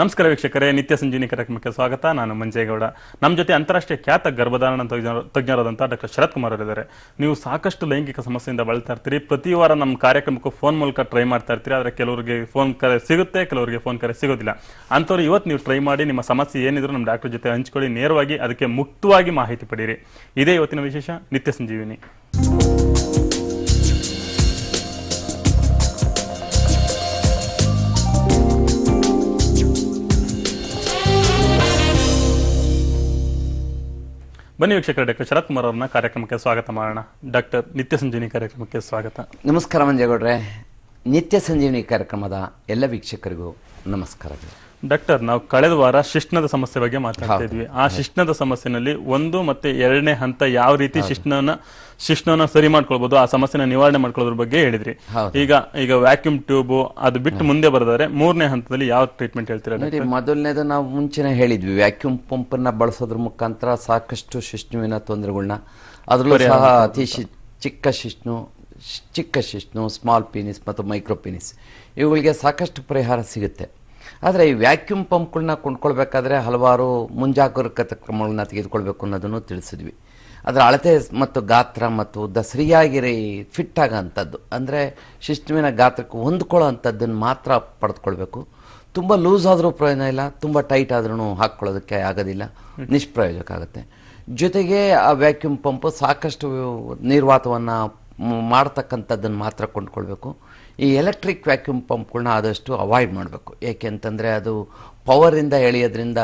ನಮಸ್ಕಾರ ವೀಕ್ಷಕರೇ, ನಿತ್ಯ ಸಂಜೀವಿನಿ ಕಾರ್ಯಕ್ರಮಕ್ಕೆ ಸ್ವಾಗತ. ನಾನು ಮಂಜೇಗೌಡ. ನಮ್ಮ ಜೊತೆ ಅಂತಾರಾಷ್ಟ್ರೀಯ ಖ್ಯಾತ ಗರ್ಭಧಾರಣ ತಜ್ಞರು ತಜ್ಞರಾದಂಥ ಡಾಕ್ಟರ್ ಶರತ್ ಕುಮಾರ್ ಅವರಿದ್ದಾರೆ. ನೀವು ಸಾಕಷ್ಟು ಲೈಂಗಿಕ ಸಮಸ್ಯೆಯಿಂದ ಬಳಲ್ತಾ ಇರ್ತೀರಿ. ಪ್ರತಿ ವಾರ ನಮ್ಮ ಕಾರ್ಯಕ್ರಮಕ್ಕೂ ಫೋನ್ ಮೂಲಕ ಟ್ರೈ ಮಾಡ್ತಾ ಇರ್ತೀರಿ. ಆದರೆ ಕೆಲವರಿಗೆ ಫೋನ್ ಕರೆ ಸಿಗುತ್ತೆ, ಕೆಲವರಿಗೆ ಫೋನ್ ಕರೆ ಸಿಗೋದಿಲ್ಲ. ಅಂಥವ್ರು ಇವತ್ತು ನೀವು ಟ್ರೈ ಮಾಡಿ, ನಿಮ್ಮ ಸಮಸ್ಯೆ ಏನಿದ್ರು ನಮ್ಮ ಡಾಕ್ಟರ್ ಜೊತೆ ಹಂಚ್ಕೊಳ್ಳಿ. ನೇರವಾಗಿ ಅದಕ್ಕೆ ಮುಕ್ತವಾಗಿ ಮಾಹಿತಿ ಪಡೀರಿ. ಇದೇ ಇವತ್ತಿನ ವಿಶೇಷ. ನಿತ್ಯ ಸಂಜೀವಿನಿ. ಬನ್ನಿ ವೀಕ್ಷಕರ, ಡಾಕ್ಟರ್ ಶರತ್ ಕುಮಾರ್ ಅವರನ್ನ ಕಾರ್ಯಕ್ರಮಕ್ಕೆ ಸ್ವಾಗತ ಮಾಡೋಣ. ಡಾಕ್ಟರ್ ನಿತ್ಯ ಸಂಜೀವಿನಿ ಕಾರ್ಯಕ್ರಮಕ್ಕೆ ಸ್ವಾಗತ. ನಮಸ್ಕಾರ ಮಂಜೇಗೌಡ್ರೆ. ನಿತ್ಯ ಸಂಜೀವನಿ ಕಾರ್ಯಕ್ರಮದ ಎಲ್ಲ ವೀಕ್ಷಕರಿಗೂ ನಮಸ್ಕಾರಗಳು ಡಾಕ್ಟರ್ ನಾವು ಕಳೆದ ವಾರ ಶಿಷ್ಣದ ಸಮಸ್ಯೆ ಬಗ್ಗೆ ಮಾತಾಡ್ತಾ ಇದ್ವಿ. ಆ ಶಿಷ್ಣದ ಸಮಸ್ಯೆನಲ್ಲಿ ಒಂದು ಮತ್ತೆ ಎರಡನೇ ಹಂತ ಯಾವ ರೀತಿ ಶಿಷ್ಣನ ಶಿಷ್ಣನ ಸರಿ ಮಾಡ್ಕೊಳ್ಬಹುದು ಆ ಸಮಸ್ಯೆನ ನಿವಾರಣೆ ಮಾಡ್ಕೊಳ್ಳೋದ್ರ ಬಗ್ಗೆ ಹೇಳಿದ್ರಿ. ಈಗ ಈಗ ವ್ಯಾಕ್ಯೂಮ್ ಟ್ಯೂಬ್ ಅದು ಬಿಟ್ಟು ಮುಂದೆ ಬರೆದರೆ ಮೂರನೇ ಹಂತದಲ್ಲಿ ಯಾವ ಟ್ರೀಟ್ಮೆಂಟ್ ಹೇಳ್ತೀರಾ ಮೊದಲನೇದು ನಾವು ಮುಂಚೆನೆ ಹೇಳಿದ್ವಿ ವ್ಯಾಕ್ಯೂಮ್ ಪಂಪ್ ಪಂಪನ್ನ ಬಳಸೋದ್ರ ಮುಖಾಂತರ ಸಾಕಷ್ಟು ಶಿಷ್ಣುವಿನ ತೊಂದರೆಗಳನ್ನ ಅದರಲ್ಲೂ ಸಹ ಅತಿ ಚಿಕ್ಕ ಶಿಷ್ಣು ಚಿಕ್ಕ ಶಿಷ್ಣು ಸ್ಮಾಲ್ ಪೀನಿಸ್ ಮತ್ತು ಮೈಕ್ರೋ ಪೀನಿಸ್ ಇವುಗಳಿಗೆ ಸಾಕಷ್ಟು ಪರಿಹಾರ ಸಿಗುತ್ತೆ. ಆದರೆ ಈ ವ್ಯಾಕ್ಯೂಮ್ ಪಂಪ್ಗಳನ್ನ ಕೊಂಡ್ಕೊಳ್ಬೇಕಾದ್ರೆ ಹಲವಾರು ಮುಂಜಾಗ್ರತಾ ಕ್ರಮಗಳನ್ನ ತೆಗೆದುಕೊಳ್ಬೇಕು ಅನ್ನೋದನ್ನು ತಿಳಿಸಿದ್ವಿ. ಅದರ ಅಳತೆ ಮತ್ತು ಗಾತ್ರ ಮತ್ತು ಉದ್ದ ಸರಿಯಾಗಿರಿ ಫಿಟ್ ಆಗೋಂಥದ್ದು ಅಂದರೆ ಶಿಸ್ಟುವಿನ ಗಾತ್ರಕ್ಕೆ ಹೊಂದ್ಕೊಳ್ಳೋ ಅಂಥದ್ದನ್ನು ಮಾತ್ರ ಪಡೆದುಕೊಳ್ಬೇಕು. ತುಂಬ ಲೂಸ್ ಆದರೂ ಪ್ರಯೋಜನ ಇಲ್ಲ ತುಂಬ ಟೈಟ್ ಆದ್ರೂ ಹಾಕ್ಕೊಳ್ಳೋದಕ್ಕೆ ಆಗೋದಿಲ್ಲ. ನಿಷ್ಪ್ರಯೋಜಕ ಆಗುತ್ತೆ. ಜೊತೆಗೆ ಆ ವ್ಯಾಕ್ಯೂಮ್ ಪಂಪ್ ಸಾಕಷ್ಟು ನಿರ್ವಾತವನ್ನು ಮಾಡ್ತಕ್ಕಂಥದ್ದನ್ನು ಮಾತ್ರ ಕೊಂಡ್ಕೊಳ್ಬೇಕು. ಈ ಎಲೆಕ್ಟ್ರಿಕ್ ವ್ಯಾಕ್ಯೂಮ್ ಪಂಪ್ಗಳನ್ನ ಆದಷ್ಟು ಅವಾಯ್ಡ್ ಮಾಡಬೇಕು. ಏಕೆ ಅದು ಅದು ಪವರಿಂದ ಎಳೆಯೋದ್ರಿಂದ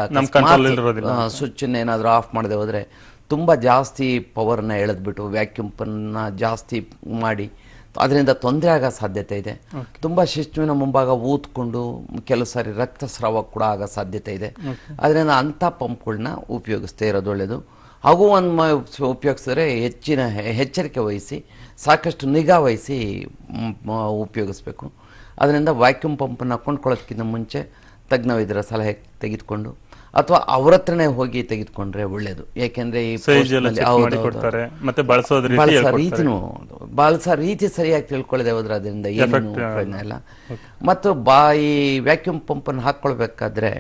ಸ್ವಿಚ್ ಏನಾದರೂ ಆಫ್ ಮಾಡದೆ ಹೋದರೆ ತುಂಬ ಜಾಸ್ತಿ ಪವರ್ನ ಎಳೆದ್ಬಿಟ್ಟು ವ್ಯಾಕ್ಯೂಮ್ನ ಜಾಸ್ತಿ ಮಾಡಿ ಅದರಿಂದ ತೊಂದರೆ ಆಗೋ ಸಾಧ್ಯತೆ ಇದೆ. ತುಂಬ ಶಿಸ್ತುವಿನ ಮುಂಭಾಗ ಊದ್ಕೊಂಡು ಕೆಲವು ಸಾರಿ ರಕ್ತಸ್ರಾವ ಕೂಡ ಆಗೋ ಸಾಧ್ಯತೆ ಇದೆ. ಅದರಿಂದ ಅಂಥ ಪಂಪ್ಗಳನ್ನ ಉಪಯೋಗಿಸ್ತಾ ಇರೋದು ಒಳ್ಳೆಯದು ಹಾಗೂ ಒಂದು ಉಪಯೋಗಿಸಿದ್ರೆ ಹೆಚ್ಚಿನ ಎಚ್ಚರಿಕೆ ವಹಿಸಿ ಸಾಕಷ್ಟು ನಿಗಾ ವಹಿಸಿ ಉಪಯೋಗಿಸ್ಬೇಕು. ಅದರಿಂದ ವ್ಯಾಕ್ಯೂಮ್ ಪಂಪನ್ನು ಕೊಂಡ್ಕೊಳ್ಳೋದಕ್ಕಿಂತ ಮುಂಚೆ ತಜ್ಞ ವೈದ್ಯರ ಸಲಹೆ ತೆಗೆದುಕೊಂಡು ಅಥವಾ ಅವ್ರ ಹತ್ರನೇ ಹೋಗಿ ತೆಗೆದುಕೊಂಡ್ರೆ ಒಳ್ಳೇದು. ಯಾಕೆಂದ್ರೆ ಈ ಮತ್ತೆ ಬಳಸೋ ರೀತಿನೂ ಬಳಸೋ ರೀತಿ ಸರಿಯಾಗಿ ತಿಳ್ಕೊಳ್ಳದೆ ಹೋದ್ರೆ ಅದರಿಂದ ಏನು ಪ್ರಯೋಜನ ಇಲ್ಲ. ಮತ್ತು ಬಾ ಈ ವ್ಯಾಕ್ಯೂಮ್ ಪಂಪನ್ನು ಹಾಕ್ಕೊಳ್ಬೇಕಾದ್ರೆ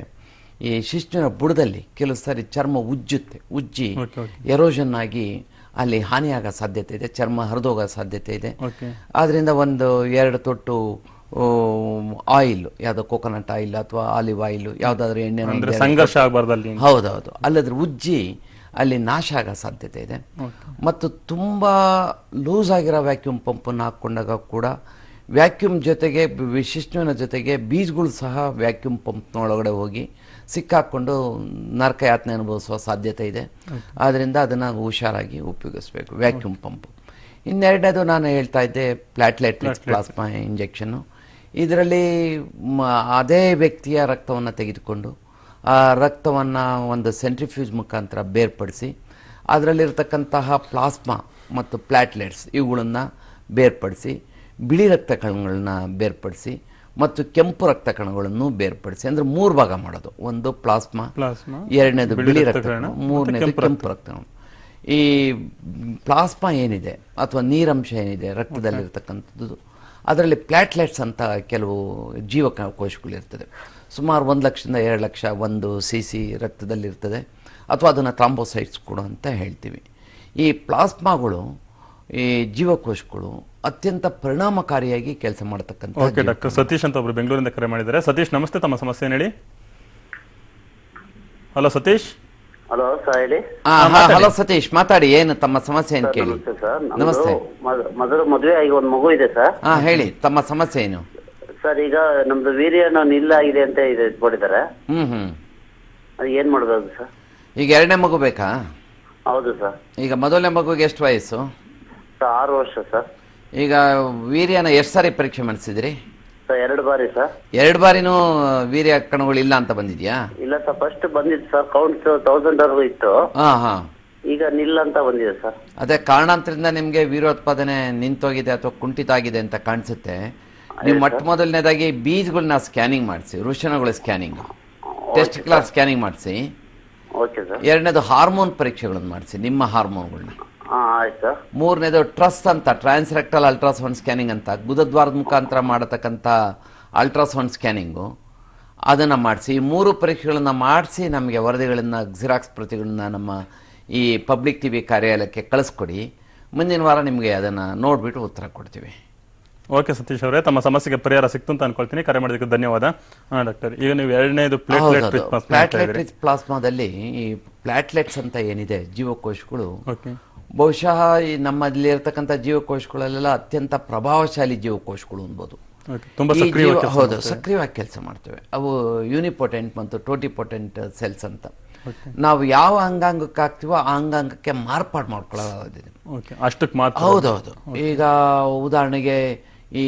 ಈ ಶಿಶ್ನುವಿನ ಬುಡದಲ್ಲಿ ಕೆಲವು ಸಾರಿ ಚರ್ಮ ಉಜ್ಜುತ್ತೆ ಉಜ್ಜಿ. ಎರೋಷನ್ ಆಗಿ ಅಲ್ಲಿ ಹಾನಿಯಾಗೋ ಸಾಧ್ಯತೆ ಇದೆ ಚರ್ಮ ಹರಿದೋಗೋ ಸಾಧ್ಯತೆ ಇದೆ. ಆದ್ರಿಂದ ಒಂದು ಎರಡು ತೊಟ್ಟು ಆಯಿಲ್ ಯಾವುದೋ ಕೋಕೋನಟ್ ಆಯಿಲ್ ಅಥವಾ ಆಲಿವ್ ಆಯಿಲ್ ಯಾವುದಾದ್ರೂ ಎಣ್ಣೆ ಅಂದ್ರೆ ಸಂಘರ್ಷ ಆಗಬಾರ್ದು ಅಲ್ಲಿ ಹೌದೌದು. ಅಲ್ಲದ್ರೆ ಉಜ್ಜಿ ಅಲ್ಲಿ ನಾಶ ಆಗೋ ಸಾಧ್ಯತೆ ಇದೆ. ಮತ್ತು ತುಂಬ ಲೂಸ್ ಆಗಿರೋ ವ್ಯಾಕ್ಯೂಮ್ ಪಂಪನ್ನು ಹಾಕ್ಕೊಂಡಾಗ ಕೂಡ ವ್ಯಾಕ್ಯೂಮ್ ಜೊತೆಗೆ ವಿಶಿಷ್ಟನ ಜೊತೆಗೆ ಬೀಜಗಳು ಸಹ ವ್ಯಾಕ್ಯೂಮ್ ಪಂಪ್ನೊಳಗಡೆ ಹೋಗಿ ಸಿಕ್ಕಾಕೊಂಡು ನರಕ ಯಾತನೆ ಅನುಭವಿಸುವ ಸಾಧ್ಯತೆ ಇದೆ. ಆದ್ದರಿಂದ ಅದನ್ನು ಹುಷಾರಾಗಿ ಉಪಯೋಗಿಸ್ಬೇಕು ವ್ಯಾಕ್ಯೂಮ್ ಪಂಪ್ ಇನ್ನೆರಡನೇದು ನಾನು ಹೇಳ್ತಾ ಇದ್ದೆ ಪ್ಲಾಟ್ಲೆಟ್ ಪ್ಲಾಸ್ಮಾ ಇಂಜೆಕ್ಷನ್ನು ಇದರಲ್ಲಿ ಅದೇ ವ್ಯಕ್ತಿಯ ರಕ್ತವನ್ನು ತೆಗೆದುಕೊಂಡು ಆ ರಕ್ತವನ್ನು ಒಂದು ಸೆಂಟ್ರಿಫ್ಯೂಸ್ ಮುಖಾಂತರ ಬೇರ್ಪಡಿಸಿ ಅದರಲ್ಲಿರ್ತಕ್ಕಂತಹ ಪ್ಲಾಸ್ಮಾ ಮತ್ತು ಪ್ಲಾಟ್ಲೆಟ್ಸ್ ಇವುಗಳನ್ನು ಬೇರ್ಪಡಿಸಿ ಬಿಳಿ ರಕ್ತ ಕಣಗಳನ್ನ ಬೇರ್ಪಡಿಸಿ ಮತ್ತು ಕೆಂಪು ರಕ್ತ ಕಣಗಳನ್ನು ಬೇರ್ಪಡಿಸಿ ಅಂದ್ರೆ ಮೂರು ಭಾಗ ಮಾಡೋದು. ಒಂದು ಪ್ಲಾಸ್ಮಾ ಪ್ಲಾಸ್ಮಾ ಎರಡನೇದು ಬಿಳಿ ರಕ್ತ ಮೂರನೇದು ಕೆಂಪು ರಕ್ತ. ಕಣ. ಈ ಪ್ಲಾಸ್ಮಾ ಏನಿದೆ ಅಥವಾ ನೀರಂಶ ಏನಿದೆ ರಕ್ತದಲ್ಲಿರ್ತಕ್ಕಂಥದ್ದು ಅದರಲ್ಲಿ ಪ್ಲಾಟ್ಲೆಟ್ಸ್ ಅಂತ ಕೆಲವು ಜೀವ ಕೋಶಗಳಿರ್ತದೆ ಸುಮಾರು ಒಂದು ಲಕ್ಷದಿಂದ ಎರಡು ಲಕ್ಷ ಒಂದು ಸಿ ಸಿ ರಕ್ತದಲ್ಲಿರ್ತದೆ ಅಥವಾ ಅದನ್ನು ಥ್ರಾಂಬೋಸೈಟ್ಸ್ ಕೂಡ ಅಂತ ಹೇಳ್ತೀವಿ. ಈ ಪ್ಲಾಸ್ಮಾಗಳು ಈ ಜೀವಕೋಶಗಳು ಅತ್ಯಂತ ಪರಿಣಾಮಕಾರಿಯಾಗಿ ಕೆಲಸ ಮಾಡತಕ್ಕಂಥ ಓಕೆ ಡಾಕ್ಟರ್ ಸತೀಶ್ ಅಂತ ಒಬ್ರು ಬೆಂಗಳೂರಿಂದ ಕರೆ ಮಾಡಿದ್ದಾರೆ. ಸತೀಶ್ ನಮಸ್ತೆ ತಮ್ಮ ಸಮಸ್ಯೆ ಏನ್ ಹೇಳಿ. ಹಲೋ ಸತೀಶ್? ಹಲೋ ಸರ್ ಹೇಳಿ. ಹಾ, ಹಲೋ ಸತೀಶ್ ಮಾತಾಡಿ ಏನು ತಮ್ಮ ಸಮಸ್ಯೆ ಏನು ಕೇಳಿ. ನಮಸ್ತೆ ಸರ್ ನಮಸ್ತೆ. ಮೊದಲು ಮದುವೆ ಆಗಿ ಒಂದು ಮಗು ಇದೆ ಸರ್ ಹಾ ಹೇಳಿ ತಮ್ಮ ಸಮಸ್ಯೆ ಏನು? ಸರ್ ಈಗ ನಮ್ದು ವೀರ್ಯ ನಿಲ್ಲ ಆಗಿದೆ ಅಂತ ಇದು ಇಟ್ಕೊಂಡಿದ್ದಾರೆ. ಹ್ಮ್ ಹ್ಮ್. ಅದು ಏನ್ ಮಾಡ್ಬೋದು ಸರ್ ಈಗ ಎರಡನೇ ಮಗು ಬೇಕಾ? ಹೌದು ಸರ್ ಈಗ ಮೊದಲನೇ ಮಗುಗೆ ಎಷ್ಟು ವಯಸ್ಸು? ಸರ್ ಆರು ವರ್ಷ ಸರ್. ಈಗ ವೀರ್ಯನ ಎಷ್ಟು ಸಾರಿ ಪರೀಕ್ಷೆ ಮಾಡಿಸಿದ್ರಿ? ಸರ್ ಎರಡು ಬಾರಿ ಸರ್. ಎರಡು ಬಾರಿನೂ ವೀರ್ಯ ಕಣಗಳು ಇಲ್ಲ ಅಂತ ಬಂದಿದ್ಯಾ? ಇಲ್ಲ ಸರ್ ಫಸ್ಟ್ ಬಂದಿತ್ತು ಸರ್ ಕೌಂಟ್ ತೌಸಂಡ್ ವರ್ಗೂ ಇತ್ತು. ಹಾ ಹಾ. ಈಗ ನಿಲ್ಲ ಅಂತ ಬಂದಿದೆ ಸರ್. ಅದೇ ಕಾರಣಾಂತರದಿಂದ ನಿಮಗೆ ವೀರೋತ್ಪಾದನೆ ನಿಂತೋಗಿದೆ ಅಥವಾ ಕುಂಠಿತ ಆಗಿದೆ ಅಂತ ಕಾಣಿಸುತ್ತೆ. ನೀವು ಮೊಟ್ಟ ಮೊದಲನೇದಾಗಿ ಬೀಜಗಳನ್ನ ಸ್ಕ್ಯಾನಿಂಗ್ ಮಾಡಿಸಿ ವೃಷಣಗಳ ಸ್ಕ್ಯಾನಿಂಗ್ ಟೆಸ್ಟ್ ಕ್ಲಾಸ್ ಸ್ಕ್ಯಾನಿಂಗ್ ಮಾಡಿಸಿ. Okay sir. ಎರಡನೇದು ಹಾರ್ಮೋನ್ ಪರೀಕ್ಷೆಗಳನ್ನು ಮಾಡಿಸಿ ನಿಮ್ಮ ಹಾರ್ಮೋನ್ಗಳನ್ನ ಆಯ್ತು. ಮೂರನೇದು ಟ್ರಸ್ ಅಂತ ಟ್ರಾನ್ಸ್ರೆಕ್ಟಲ್ ಅಲ್ಟ್ರಾಸೌಂಡ್ ಸ್ಕ್ಯಾನಿಂಗ್ ಅಂತ. ಗುದದ್ವಾರದ ಮುಖಾಂತರ ಮಾಡತಕ್ಕಂಥ ಅಲ್ಟ್ರಾಸೌಂಡ್ ಸ್ಕ್ಯಾನಿಂಗು. ಅದನ್ನು ಮಾಡಿಸಿ ಈ ಮೂರು ಪರೀಕ್ಷೆಗಳನ್ನು ಮಾಡಿಸಿ ನಮಗೆ ವರದಿಗಳನ್ನು ಜಿರಾಕ್ಸ್ ಪ್ರತಿಗಳನ್ನ ನಮ್ಮ ಈ ಪಬ್ಲಿಕ್ ಟಿ ವಿ ಕಾರ್ಯಾಲಯಕ್ಕೆ ಕಳಿಸ್ಕೊಡಿ. ಮುಂದಿನ ವಾರ ನಿಮಗೆ ಅದನ್ನು ನೋಡಿಬಿಟ್ಟು ಉತ್ತರ ಕೊಡ್ತೀವಿ. ಓಕೆ ಸತೀಶ್ ಅವರೇ ತಮ್ಮ ಸಮಸ್ಯೆಗೆ ಪರಿಹಾರ ಸಿಕ್ತು ಅಂತ ಅನ್ಕೊಳ್ತೀನಿ. ಕರೆ ಮಾಡೋದಕ್ಕೆ ಧನ್ಯವಾದ. ಹಾ ಡಾಕ್ಟರ್ ಈಗ ನೀವು ಎರಡನೇದು ಪ್ಲೇಟ್ಲೆಟ್ ಪ್ಲಾಸ್ಮಾ ಹೇಳ್ತಾ ಪ್ಲಾಟ್ಲೆಟ್ ಪ್ಲಾಸ್ಮಾದಲ್ಲಿ ಈ ಪ್ಲಾಟ್ಲೆಟ್ಸ್ ಅಂತ ಏನಿದೆ ಜೀವಕೋಶಗಳು ಓಕೆ. ಬಹುಶಃ ಈ ನಮ್ಮಲ್ಲಿ ಇರತಕ್ಕಂಥ ಜೀವಕೋಶಗಳಲ್ಲೆಲ್ಲ ಅತ್ಯಂತ ಪ್ರಭಾವಶಾಲಿ ಜೀವಕೋಶಗಳು ಅನ್ಬೋದು ಹೌದು. ಸಕ್ರಿಯವಾಗಿ ಕೆಲಸ ಮಾಡ್ತೇವೆ. ಅವು ಯೂನಿಪೊಟೆಂಟ್ ಮತ್ತು ಟೋಟಿಪೊಟೆಂಟ್ ಸೆಲ್ಸ್ ಅಂತ. ನಾವು ಯಾವ ಅಂಗಾಂಗಕ್ಕೆ ಆಗ್ತೀವೋ ಆ ಅಂಗಾಂಗಕ್ಕೆ ಮಾರ್ಪಾಡು ಮಾಡ್ಕೊಳ್ಳೋದಿದೆ ಓಕೆ ಅಷ್ಟಕ್ಕೆ ಮಾತ್ರ. ಹೌದೌದು. ಈಗ ಉದಾಹರಣೆಗೆ ಈ